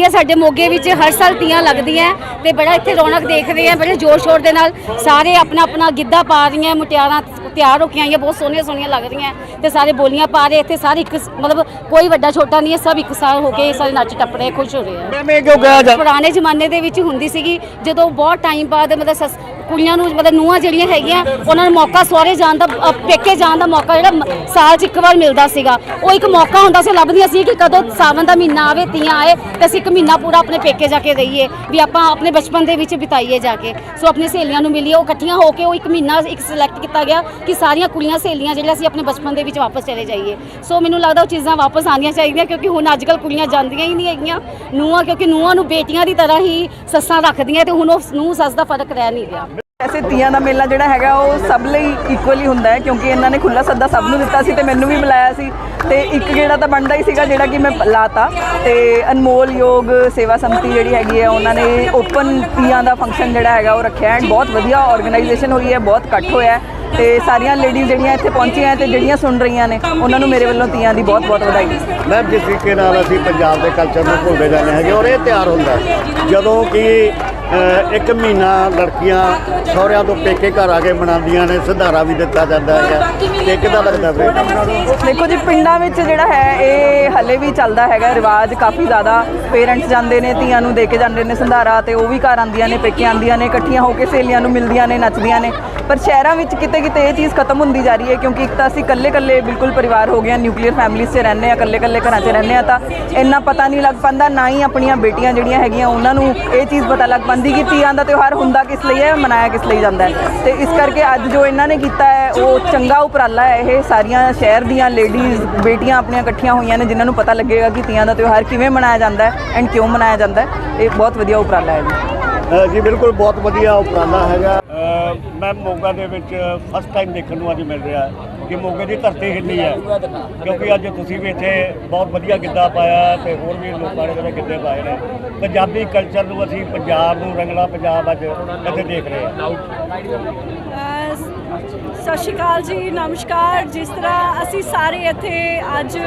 ਵਧੀਆ ਸਾਡੇ ਮੋਗੇ ਵਿੱਚ ਹਰ ਸਾਲ ਤੀਆਂ ਲੱਗਦੀਆਂ ਤੇ ਬੜਾ ਇੱਥੇ ਰੌਣਕ ਦੇਖਦੇ ਆ ਬੜੇ ਜ਼ੋਰ ਸ਼ੋਰ ਦੇ ਨਾਲ ਸਾਰੇ ਆਪਣਾ ਆਪਣਾ ਗਿੱਧਾ ਪਾ ਰਹੀਆਂ ਮੁਟਿਆਰਾਂ ਤਿਆਰ ਹੋ ਕੇ ਆਈਆਂ ਬਹੁਤ ਸੋਹਣੀਆਂ ਸੋਹਣੀਆਂ ਲੱਗ ਰਹੀਆਂ ਤੇ ਸਾਰੇ ਬੋਲੀਆਂ ਪਾ ਰਹੇ ਇੱਥੇ ਸਾਰੇ ਇੱਕ ਮਤਲਬ ਕੋਈ ਵੱਡਾ ਛੋਟਾ ਨਹੀਂ ਹੈ ਸਭ ਇੱਕ ਸਾਰ ਹੋ ਕੇ ਸਾਰੇ ਨੱਚ ਟੱਪ ਰਹੇ ਖੁਸ਼ ਹੋ ਰਹੇ ਆ ਕਿਉਂ ਪੁਰਾਣੇ ਜ਼ਮਾਨੇ ਦੇ ਵਿੱਚ ਹੁੰਦੀ ਸੀਗੀ ਜਦੋਂ ਬਹੁਤ ਟਾਈਮ ਬਾਅਦ ਮਤਲਬ ਸੱਸ- ਕੁੜੀਆਂ ਨੂੰ ਮਤਲਬ ਨੂੰਹਾਂ ਜਿਹੜੀਆਂ ਹੈਗੀਆਂ ਉਹਨਾਂ ਨੂੰ ਮੌਕਾ ਸਹੁਰੇ ਜਾਣ ਦਾ ਅ, ਪੇਕੇ ਜਾਣ ਦਾ ਮੌਕਾ ਜਿਹੜਾ ਸਾਲ 'ਚ ਇੱਕ ਵਾਰ ਮਿਲਦਾ ਸੀਗਾ। ਉਹ ਇੱਕ ਮੌਕਾ ਹੁੰਦਾ ਸੀ ਲੱਭਦੀਆਂ ਸੀ ਕਿ ਕਦੋਂ ਸਾਵਣ ਦਾ ਮਹੀਨਾ ਆਵੇ ਤੀਆਂ ਆਏ ਤੇ ਅਸੀਂ ਇੱਕ ਮਹੀਨਾ ਪੂਰਾ ਆਪਣੇ ਪੇਕੇ ਜਾ ਕੇ ਰਹੀਏ ਵੀ ਆਪਾਂ ਆਪਣੇ ਬਚਪਨ ਦੇ ਵਿੱਚ ਬਿਤਾਈਏ ਜਾ ਕੇ। ਸੋ ਆਪਣੀ ਸਹੇਲੀਆਂ ਨੂੰ ਮਿਲੀਏ ਉਹ ਇਕੱਠੀਆਂ ਹੋ ਕੇ ਉਹ ਇੱਕ ਮਹੀਨਾ ਇੱਕ ਸਿਲੈਕਟ ਕੀਤਾ ਗਿਆ ਕਿ ਸਾਰੀਆਂ ਕੁੜੀਆਂ ਸਹੇਲੀਆਂ ਜਿਹੜੀਆਂ ਅਸੀਂ ਆਪਣੇ ਬਚਪਨ ਦੇ ਵਿੱਚ ਵਾਪਸ ਚਲੇ ਜਾਈਏ। ਸੋ ਮੈਨੂੰ ਲੱਗਦਾ ਉਹ ਚੀਜ਼ਾਂ ਵਾਪਸ ਆਉਣੀਆਂ ਚਾਹੀਦੀਆਂ ਕਿਉਂਕਿ ਹੁਣ ਅੱਜ ਕੱਲ੍ਹ ਕੁੜੀਆਂ ਜਾਂਦੀਆਂ ਹੀ ਨਹੀਂ ਹੈਗੀਆਂ। ਨੂੰਹਾਂ ਕਿਉਂਕਿ ਨੂੰਹਾਂ ਨੂੰ ਬੇਟੀਆਂ ਦੀ ਤਰ੍ਹਾਂ ਹੀ ਸੱਸਾਂ ਰੱਖਦੀਆਂ ਤੇ ਹੁਣ ਉਹ ਨੂੰਹ ਸੱਸ ਦਾ ਫ਼ਰਕ ਰਹਿ ਨਹੀਂ ਗਿਆ ਐਸੇ ਤੀਆਂ ਦਾ ਮੇਲਾ ਜਿਹੜਾ ਹੈਗਾ ਉਹ ਸਭ ਲਈ ਇਕੁਅਲੀ ਹੁੰਦਾ ਹੈ, ਕਿਉਂਕਿ ਇਹਨਾਂ ਨੇ ਖੁੱਲਾ ਸੱਦਾ ਸਭ ਨੂੰ ਦਿੱਤਾ ਸੀ ਤੇ ਮੈਨੂੰ ਵੀ ਬੁਲਾਇਆ ਸੀ। ਤੇ ਇੱਕ ਜਿਹੜਾ ਤਾਂ ਬਣਦਾ ਹੀ ਸੀਗਾ ਜਿਹੜਾ ਕਿ ਮੈਂ ਲਾਤਾ। ਤੇ ਅਨਮੋਲ ਯੋਗ ਸੇਵਾ ਸੰਮਤੀ ਜਿਹੜੀ ਹੈਗੀ ਹੈ, ਉਹਨਾਂ ਨੇ ਓਪਨ ਤੀਆਂ ਦਾ ਫੰਕਸ਼ਨ ਜਿਹੜਾ ਹੈਗਾ ਉਹ ਰੱਖਿਆ ਐਂਡ ਬਹੁਤ ਵਧੀਆ ਆਰਗੇਨਾਈਜੇਸ਼ਨ ਹੋਈ ਹੈ, ਬਹੁਤ ਇਕੱਠ ਹੋਇਆ ਹੈ। ਤੇ ਸਾਰੀਆਂ ਲੇਡੀਜ਼ ਜਿਹੜੀਆਂ ਇੱਥੇ ਪਹੁੰਚੀਆਂ ਹੈ ਤੇ ਜਿਹੜੀਆਂ ਸੁਣ ਰਹੀਆਂ ਨੇ, ਉਹਨਾਂ ਨੂੰ ਮੇਰੇ ਵੱਲੋਂ ਤੀਆਂ ਦੀ ਬਹੁਤ ਬਹੁਤ ਵਧਾਈ। ਮੈਮ ਜਿਸ ਤਰੀਕੇ ਨਾਲ ਅਸੀਂ ਪੰਜਾਬ ਦੇ ਕਲਚਰ ਨੂੰ ਭੁੱਲਦੇ ਜਾਂਦੇ ਹੈਗੇ ਔਰ ਇਹ ਤਿਆਰ ਹੁੰਦਾ ਜਦੋਂ ਕਿ ਇੱਕ ਮਹੀਨਾ ਲੜਕੀਆਂ ਸਹੁਰਿਆਂ ਤੋਂ ਪੇਕੇ ਘਰ ਆ ਕੇ ਬਣਾਉਂਦੀਆਂ ਨੇ, ਸੰਧਾਰਾ ਵੀ ਦਿੱਤਾ ਜਾਂਦਾ ਹੈਗਾ। ਤੇ ਕਿਦਾਂ ਲੱਗਦਾ ਫਿਰ? ਦੇਖੋ ਜੀ, ਪਿੰਡਾਂ ਵਿੱਚ ਜਿਹੜਾ ਹੈ, ਇਹ ਹੱਲੇ ਵੀ ਚੱਲਦਾ ਹੈਗਾ, ਰਿਵਾਜ ਕਾਫੀ ਜ਼ਿਆਦਾ ਪੇਰੈਂਟਸ ਜਾਂਦੇ ਨੇ, ਧੀਆਂ ਨੂੰ ਦੇ ਕੇ ਜਾਂਦੇ ਨੇ ਸੰਧਾਰਾ ਤੇ ਉਹ ਵੀ ਘਰ ਆਉਂਦੀਆਂ ਨੇ, ਪੇਕੇ ਆਉਂਦੀਆਂ ਨੇ, ਇਕੱਠੀਆਂ ਹੋ ਕੇ ਸਹੇਲੀਆਂ ਨੂੰ ਮਿਲਦੀਆਂ ਨੇ, ਨੱਚਦੀਆਂ ਨੇ। ਪਰ ਸ਼ਹਿਰਾਂ ਵਿੱਚ ਕਿਤੇ ਕਿਤੇ ਇਹ ਚੀਜ਼ ਖਤਮ ਹੁੰਦੀ ਜਾ ਰਹੀ ਹੈ, ਕਿਉਂਕਿ ਇੱਕ ਤਾਂ ਅਸੀਂ ਇਕੱਲੇ ਇਕੱਲੇ ਬਿਲਕੁਲ ਪਰਿਵਾਰ ਹੋ ਗਿਆ ਨਿਊਕਲੀਅਰ ਫੈਮਿਲੀਜ਼ 'ਚ ਰਹਿੰਦੇ ਆ ਇਕੱਲੇ ਇਕੱਲੇ ਘਰਾਂ 'ਚ ਰਹਿੰਦੇ ਆ ਤਾਂ ਇੰਨਾ ਪਤਾ ਨਹੀਂ ਲੱਗ ਪਾਉਂਦਾ, ਨਾ ਹੀ ਆਪਣੀਆਂ ਬੇਟੀਆਂ ਜਿਹੜੀਆਂ ਹੈਗੀਆਂ, ਉਹਨਾਂ ਨੂੰ ਇਹ ਚੀਜ਼ ਪਤਾ ਲੱਗ ਪਾਉਂਦੀ ਕਿ ਤੀਆਂ ਦਾ ਤਿਉਹਾਰ ਹੁੰਦਾ ਕਿਸ ਲਈ ਹੈ, ਮਨਾਇਆ ਕਿਸ ਲਈ ਜਾਂਦਾ ਹੈ। ਤੇ ਇਸ ਕਰਕੇ ਅੱਜ ਜੋ ਇਹਨਾਂ ਨੇ ਕੀਤਾ ਹੈ, ਉਹ ਚੰਗਾ ਉਪਰਾਲਾ ਹੈ। ਇਹ ਸਾਰੀਆਂ ਸ਼ਹਿਰ ਦੀਆਂ ਲੇਡੀਜ਼, ਬੇਟੀਆਂ ਆਪਣੀਆਂ ਇਕੱਠੀਆਂ ਹੋਈਆਂ ਨੇ, ਜਿਨ੍ਹਾਂ ਨੂੰ ਪਤਾ ਲੱਗੇਗਾ ਕਿ ਤੀਆਂ ਦਾ ਤਿਉਹਾਰ ਕਿਵੇਂ ਮਨਾਇਆ ਜਾਂਦਾ ਹੈ ਐਂਡ ਕਿਉਂ ਮਨਾਇਆ ਜਾਂਦਾ ਹੈ। ਇਹ ਬਹੁਤ ਵਧੀਆ ਉਪਰਾਲਾ ਹੈ ਜੀ। ਅ, ਜੀ ਬਿਲਕੁਲ ਬਹੁਤ ਵਧੀਆ ਉਪਰਾਲਾ ਹੈਗਾ। ਅ, ਮੈਂ ਮੋਗਾ ਦੇ ਵਿੱਚ ਫਸਟ ਟਾਈਮ ਦੇਖਣ ਨੂੰ ਅੱਜ ਮਿਲ ਰਿਹਾ ਕਿ ਮੋਗੇ ਦੀ ਧਰਤੀ ਹਿੱਲੀ ਹੈ। ਕਿਉਂਕਿ ਅੱਜ ਤੁਸੀਂ ਵੀ ਇੱਥੇ ਬਹੁਤ ਵਧੀਆ ਗਿੱਧਾ ਪਾਇਆ ਤੇ ਹੋਰ ਵੀ ਲੋਕਾਂ ਨੇ ਜਿਹੜੇ ਗਿੱਧੇ ਪਾਏ ਨੇ। ਪੰਜਾਬੀ ਕਲਚਰ ਨੂੰ ਅਸੀਂ ਪੰਜਾਬ ਨੂੰ ਰੰਗਲਾ ਪੰਜਾਬ ਅੱਜ ਇੱਥੇ ਦੇਖ ਰਹੇ ਹਾਂ। ਅਹ ਸਤਿ ਸ਼੍ਰੀ ਅਕਾਲ ਜੀ ਨਮਸਕਾਰ। ਜਿਸ ਤਰ੍ਹਾਂ ਅਸੀਂ ਸਾਰੇ ਇੱਥੇ ਅੱਜ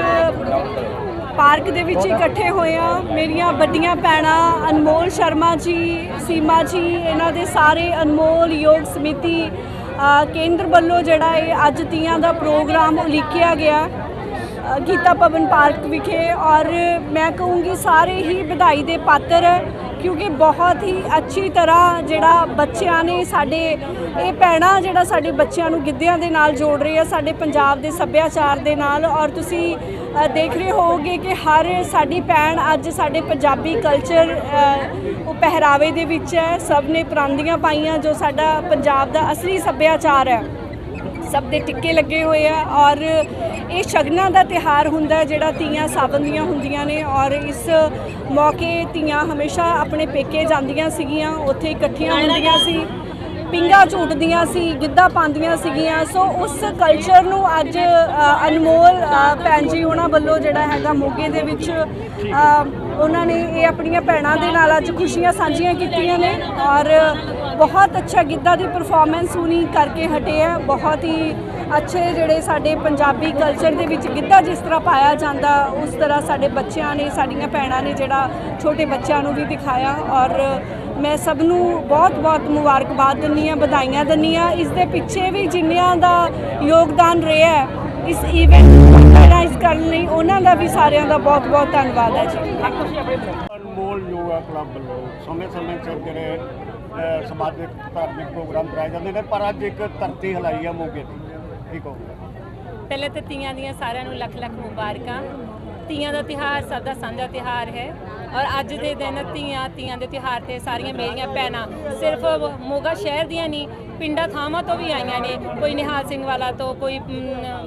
ਪਾਰਕ ਦੇ ਵਿੱਚ ਇਕੱਠੇ ਹੋਏ ਆ ਮੇਰੀਆਂ ਵੱਡੀਆਂ ਭੈਣਾਂ ਅਨਮੋਲ ਸ਼ਰਮਾ ਜੀ, ਸੀਮਾ ਜੀ, ਇਹਨਾਂ ਦੇ ਸਾਰੇ ਅਨਮੋਲ, ਯੋਗ ਸਮਿਤੀ ਕੇਂਦਰ ਵੱਲੋਂ ਜਿਹੜਾ ਇਹ ਅੱਜ ਤੀਆਂ ਦਾ ਪ੍ਰੋਗਰਾਮ ਉਲੀਕਿਆ ਗਿਆ ਗੀਤਾ ਭਵਨ ਪਾਰਕ ਵਿਖੇ। ਔਰ ਮੈਂ ਕਹੂੰਗੀ ਸਾਰੇ ਹੀ ਵਧਾਈ ਦੇ ਪਾਤਰ, ਕਿਉਂਕਿ ਬਹੁਤ ਹੀ ਅੱਛੀ ਤਰ੍ਹਾਂ ਜਿਹੜਾ ਬੱਚਿਆਂ ਨੇ ਸਾਡੇ, ਇਹ ਪੈਣਾ ਜਿਹੜਾ ਸਾਡੇ ਬੱਚਿਆਂ ਨੂੰ ਗਿੱਧਿਆਂ ਦੇ ਨਾਲ ਜੋੜ ਰਹੀ ਹੈ ਸਾਡੇ ਪੰਜਾਬ ਦੇ ਸੱਭਿਆਚਾਰ ਦੇ ਨਾਲ। ਔਰ ਤੁਸੀਂ ਦੇਖ ਰਹੇ ਹੋਵੋਗੇ ਕਿ ਹਰ ਸਾਡੀ ਭੈਣ ਅੱਜ ਸਾਡੇ ਪੰਜਾਬੀ ਕਲਚਰ ਉਹ ਪਹਿਰਾਵੇ ਦੇ ਵਿੱਚ ਹੈ। ਸਭ ਨੇ ਪਰਾਂਦੀਆਂ ਪਾਈਆਂ, ਜੋ ਸਾਡਾ ਪੰਜਾਬ ਦਾ ਅਸਲੀ ਸੱਭਿਆਚਾਰ ਹੈ। ਸਭ ਦੇ ਟਿੱਕੇ ਲੱਗੇ ਹੋਏ ਆ ਔਰ ਇਹ ਸ਼ਗਨਾਂ ਦਾ ਤਿਹਾਰ ਹੁੰਦਾ ਜਿਹੜਾ ਤੀਆਂ ਸਾਵਨ ਦੀਆਂ ਹੁੰਦੀਆਂ ਨੇ ਔਰ ਇਸ ਮੌਕੇ ਤੀਆਂ ਹਮੇਸ਼ਾ ਆਪਣੇ ਪੇਕੇ ਜਾਂਦੀਆਂ ਸੀਗੀਆਂ, ਉੱਥੇ ਇਕੱਠੀਆਂ ਹੁੰਦੀਆਂ ਸੀ। ਪਿੰਗਾ ਝੂਟਦੀਆਂ ਸੀ, ਗਿੱਧਾ ਪਾਉਂਦੀਆਂ ਸੀਗੀਆਂ। ਸੋ ਉਸ ਕਲਚਰ ਨੂੰ ਅੱਜ ਅਨਮੋਲ ਭੈਣ ਜੀ ਉਹਨਾਂ ਵੱਲੋਂ ਜਿਹੜਾ ਹੈਗਾ ਮੋਗੇ ਦੇ ਵਿੱਚ ਉਹਨਾਂ ਨੇ ਇਹ ਆਪਣੀਆਂ ਭੈਣਾਂ ਦੇ ਨਾਲ ਅੱਜ ਖੁਸ਼ੀਆਂ ਸਾਂਝੀਆਂ ਕੀਤੀਆਂ ਨੇ ਔਰ ਬਹੁਤ ਅੱਛਾ ਗਿੱਧਾ ਦੀ ਪਰਫਾਰਮੈਂਸ ਹੁਣੀ ਕਰਕੇ ਹਟੇ ਆ ਬਹੁਤ ਹੀ ਅੱਛੇ ਜਿਹੜੇ ਸਾਡੇ ਪੰਜਾਬੀ ਕਲਚਰ ਦੇ ਵਿੱਚ ਗਿੱਧਾ ਜਿਸ ਤਰ੍ਹਾਂ ਪਾਇਆ ਜਾਂਦਾ, ਉਸ ਤਰ੍ਹਾਂ ਸਾਡੇ ਬੱਚਿਆਂ ਨੇ, ਸਾਡੀਆਂ ਭੈਣਾਂ ਨੇ ਜਿਹੜਾ ਛੋਟੇ ਬੱਚਿਆਂ ਨੂੰ ਵੀ ਦਿਖਾਇਆ। ਔਰ ਮੈਂ ਸਭ ਨੂੰ ਬਹੁਤ-ਬਹੁਤ ਮੁਬਾਰਕਬਾਦ ਦਿੰਦੀ ਹਾਂ, ਵਧਾਈਆਂ ਦਿੰਦੀ ਹਾਂ। ਇਸ ਦੇ ਪਿੱਛੇ ਵੀ ਜਿੰਨਿਆਂ ਦਾ ਯੋਗਦਾਨ ਰਿਹਾ ਹੈ, ਇਸ ਇਵੈਂਟ ਨੂੰ ਆਰਗੇਨਾਈਜ਼ ਕਰਨ ਲਈ, ਉਹਨਾਂ ਦਾ ਵੀ ਸਾਰਿਆਂ ਦਾ ਬਹੁਤ-ਬਹੁਤ ਧੰਨਵਾਦ ਹੈ ਜੀ। ਅਨਮੋਲ ਯੋਗਾ ਕਲੱਬ ਵੱਲੋਂ ਸਮੇਂ-ਸਮੇਂ ਸਿਰ ਜਿਹੜੇ ਸਮਾਜਿਕ, ਧਾਰਮਿਕ ਪ੍ਰੋਗਰਾਮ ਕਰਾਏ ਜਾਂਦੇ ਨੇ, ਪਰ ਅੱਜ ਇੱਕ ਧਰਤੀ ਹਲਾਈ ਆ ਮੋਗੇ ਦੀ ਕੀ ਕਹੋਗੇ? ਪਹਿਲੇ ਤੇ ਤੀਆਂ ਦੀਆਂ ਸਾਰਿਆਂ ਨੂੰ ਲੱਖ ਲੱਖ ਮੁਬਾਰਕਾਂ। ਤੀਆਂ ਦਾ ਤਿਹਾਰ ਸਭ ਦਾ ਸਾਂਝਾ ਤਿਹਾਰ ਹੈ। ਔਰ ਅੱਜ ਦੇ ਦਿਨ ਤੀਆਂ ਤੀਆਂ ਦੇ ਤਿਹਾਰ ਤੇ ਸਾਰੀਆਂ ਮੇਰੀਆਂ ਭੈਣਾਂ ਸਿਰਫ ਮੋਗਾ ਸ਼ਹਿਰ ਦੀਆਂ ਨਹੀਂ, ਪਿੰਡਾਂ ਥਾਵਾਂ ਤੋਂ ਵੀ ਆਈਆਂ ਨੇ। ਕੋਈ ਨਿਹਾਲ ਸਿੰਘ ਵਾਲਾ ਤੋਂ, ਕੋਈ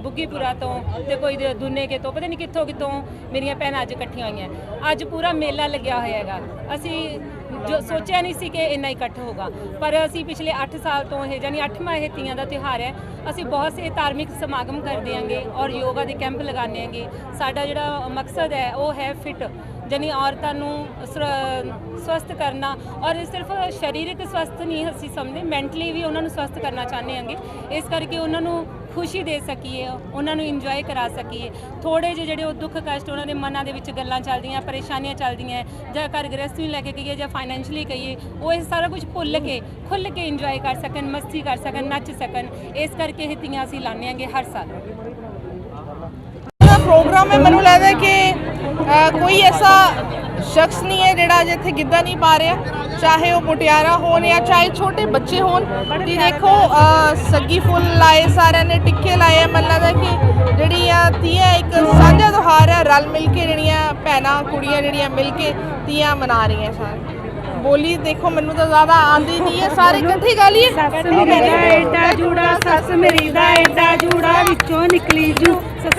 ਬੁੱਗੀਪੁਰਾ ਤੋਂ ਤੇ ਕੋਈ ਦ- ਦੁੰਨੇ ਕੇ ਤੋਂ, ਪਤਾ ਨਹੀਂ ਕਿੱਥੋਂ ਕਿੱਥੋਂ ਮੇਰੀਆਂ ਭੈਣਾਂ ਅੱਜ ਇਕੱਠੀਆਂ ਹੋਈਆਂ। ਅੱਜ ਪੂਰਾ ਮੇਲਾ ਲੱਗਿਆ ਹੋਇਆ ਹੈਗਾ। ਅਸੀਂ ਜੋ ਸੋਚਿਆ ਨਹੀਂ ਸੀ ਕਿ ਇੰਨਾ ਇਕੱਠ ਹੋਗਾ ਪਰ ਅਸੀਂ ਪਿਛਲੇ 8 ਸਾਲ ਤੋਂ ਇਹ ਜਾਨੀ 8ਵਾਂ ਇਹ ਤੀਆਂ ਦਾ ਤਿਉਹਾਰ ਹੈ। ਅਸੀਂ ਬਹੁਤ ਸੇ ਧਾਰਮਿਕ ਸਮਾਗਮ ਕਰਦੇ ਆਂਗੇ ਔਰ ਯੋਗਾ ਦੇ ਕੈਂਪ ਲਗਾਉਂਦੇ ਆਂਗੇ। ਸਾਡਾ ਜਿਹੜਾ ਮਕਸਦ ਹੈ, ਉਹ ਹੈ ਫਿਟ, ਜਾਣੀ ਔਰਤਾਂ ਨੂੰ ਸਰ- ਸਵਸਥ ਕਰਨਾ ਔਰ ਸਿਰਫ ਸਰੀਰਕ ਸਵਸਥ ਨਹੀਂ ਅਸੀਂ ਸਮਝਦੇ, ਮੈਂਟਲੀ ਵੀ ਉਹਨਾਂ ਨੂੰ ਸਵਸਥ ਕਰਨਾ ਚਾਹੁੰਦੇ ਹਾਂਗੇ ਇਸ ਕਰਕੇ ਉਹਨਾਂ ਨੂੰ ਖੁਸ਼ੀ ਦੇ ਸਕੀਏ, ਉਹਨਾਂ ਨੂੰ ਇੰਜੋਏ ਕਰਾ ਸਕੀਏ। ਥੋੜੇ ਜਿਹੇ ਜਿਹੜੇ ਉਹ ਦੁੱਖ ਕਸ਼ਟ ਉਹਨਾਂ ਦੇ ਮਨਾਂ ਦੇ ਵਿੱਚ ਗੱਲਾਂ ਚੱਲਦੀਆਂ, ਪਰੇਸ਼ਾਨੀਆਂ ਚੱਲਦੀਆਂ, ਜਾਂ ਘਰ ਗ੍ਰਸਤੀ ਨੂੰ ਲੈ ਕੇ ਕਹੀਏ ਜਾਂ ਫਾਈਨੈਂਸ਼ਲੀ ਕਹੀਏ, ਉਹ ਇਹ ਸਾਰਾ ਕੁਝ ਭੁੱਲ ਕੇ, ਖੁੱਲ੍ਹ ਕੇ ਇੰਜੋਏ ਕਰ ਸਕਣ, ਮਸਤੀ ਕਰ ਸਕਣ, ਨੱਚ ਸਕਣ। ਇਸ ਕਰਕੇ ਇਹ ਤੀਆਂ ਅਸੀਂ ਲਾਉਂਦੇ ਹਾਂਗੇ ਹਰ ਸਾਲ। ਪ੍ਰੋਗਰਾਮ ਹੈ, ਮੈਨੂੰ ਲੱਗਦਾ ਕਿ ਕੋਈ ਐਸਾ ਸ਼ਖਸ ਨਹੀਂ ਹੈ ਜਿਹੜਾ ਅੱਜ ਇੱਥੇ ਗਿੱਧਾ ਨਹੀਂ ਪਾ ਰਿਹਾ, ਚਾਹੇ ਉਹ ਮੁਟਿਆਰਾਂ ਹੋਣ ਜਾਂ ਚਾਹੇ ਛੋਟੇ ਬੱਚੇ ਹੋਣ। ਤੁਸੀਂ ਦੇਖੋ ਸੱਗੀ ਫੁੱਲ ਲਾਏ, ਸਾਰਿਆਂ ਨੇ ਟਿੱਕੇ ਲਾਏ ਮੈਨੂੰ ਲੱਗਦਾ ਕਿ, ਜਿਹੜੀਆਂ ਤੀਆਂ ਇੱਕ ਸਾਂਝਾ ਤਿਉਹਾਰ ਹੈ ਰਲ ਮਿਲ ਕੇ ਜਿਹੜੀਆਂ ਭੈਣਾਂ, ਕੁੜੀਆਂ ਜਿਹੜੀਆਂ ਮਿਲ ਕੇ ਤੀਆਂ ਮਨਾ ਰਹੀਆਂ ਸਾਰੇ ਬੋਲੀ ਦੇਖੋ, ਮੈਨੂੰ ਤਾਂ ਜ਼ਿਆਦਾ ਆਂਦੀ ਨਹੀਂ ਹੈ, ਸਾਰੇ ਇਕੱਠੀ ਗਾ ਲਈਏ ਸੱਸ ਮੇਰੀ ਦਾ ਐਡਾ ਜੂੜਾ, ਸੱਸ ਮੇਰੀ ਦਾ ਐਡਾ ਜੂੜਾ, ਵਿੱਚੋਂ ਨਿਕਲੀ ਜੂ।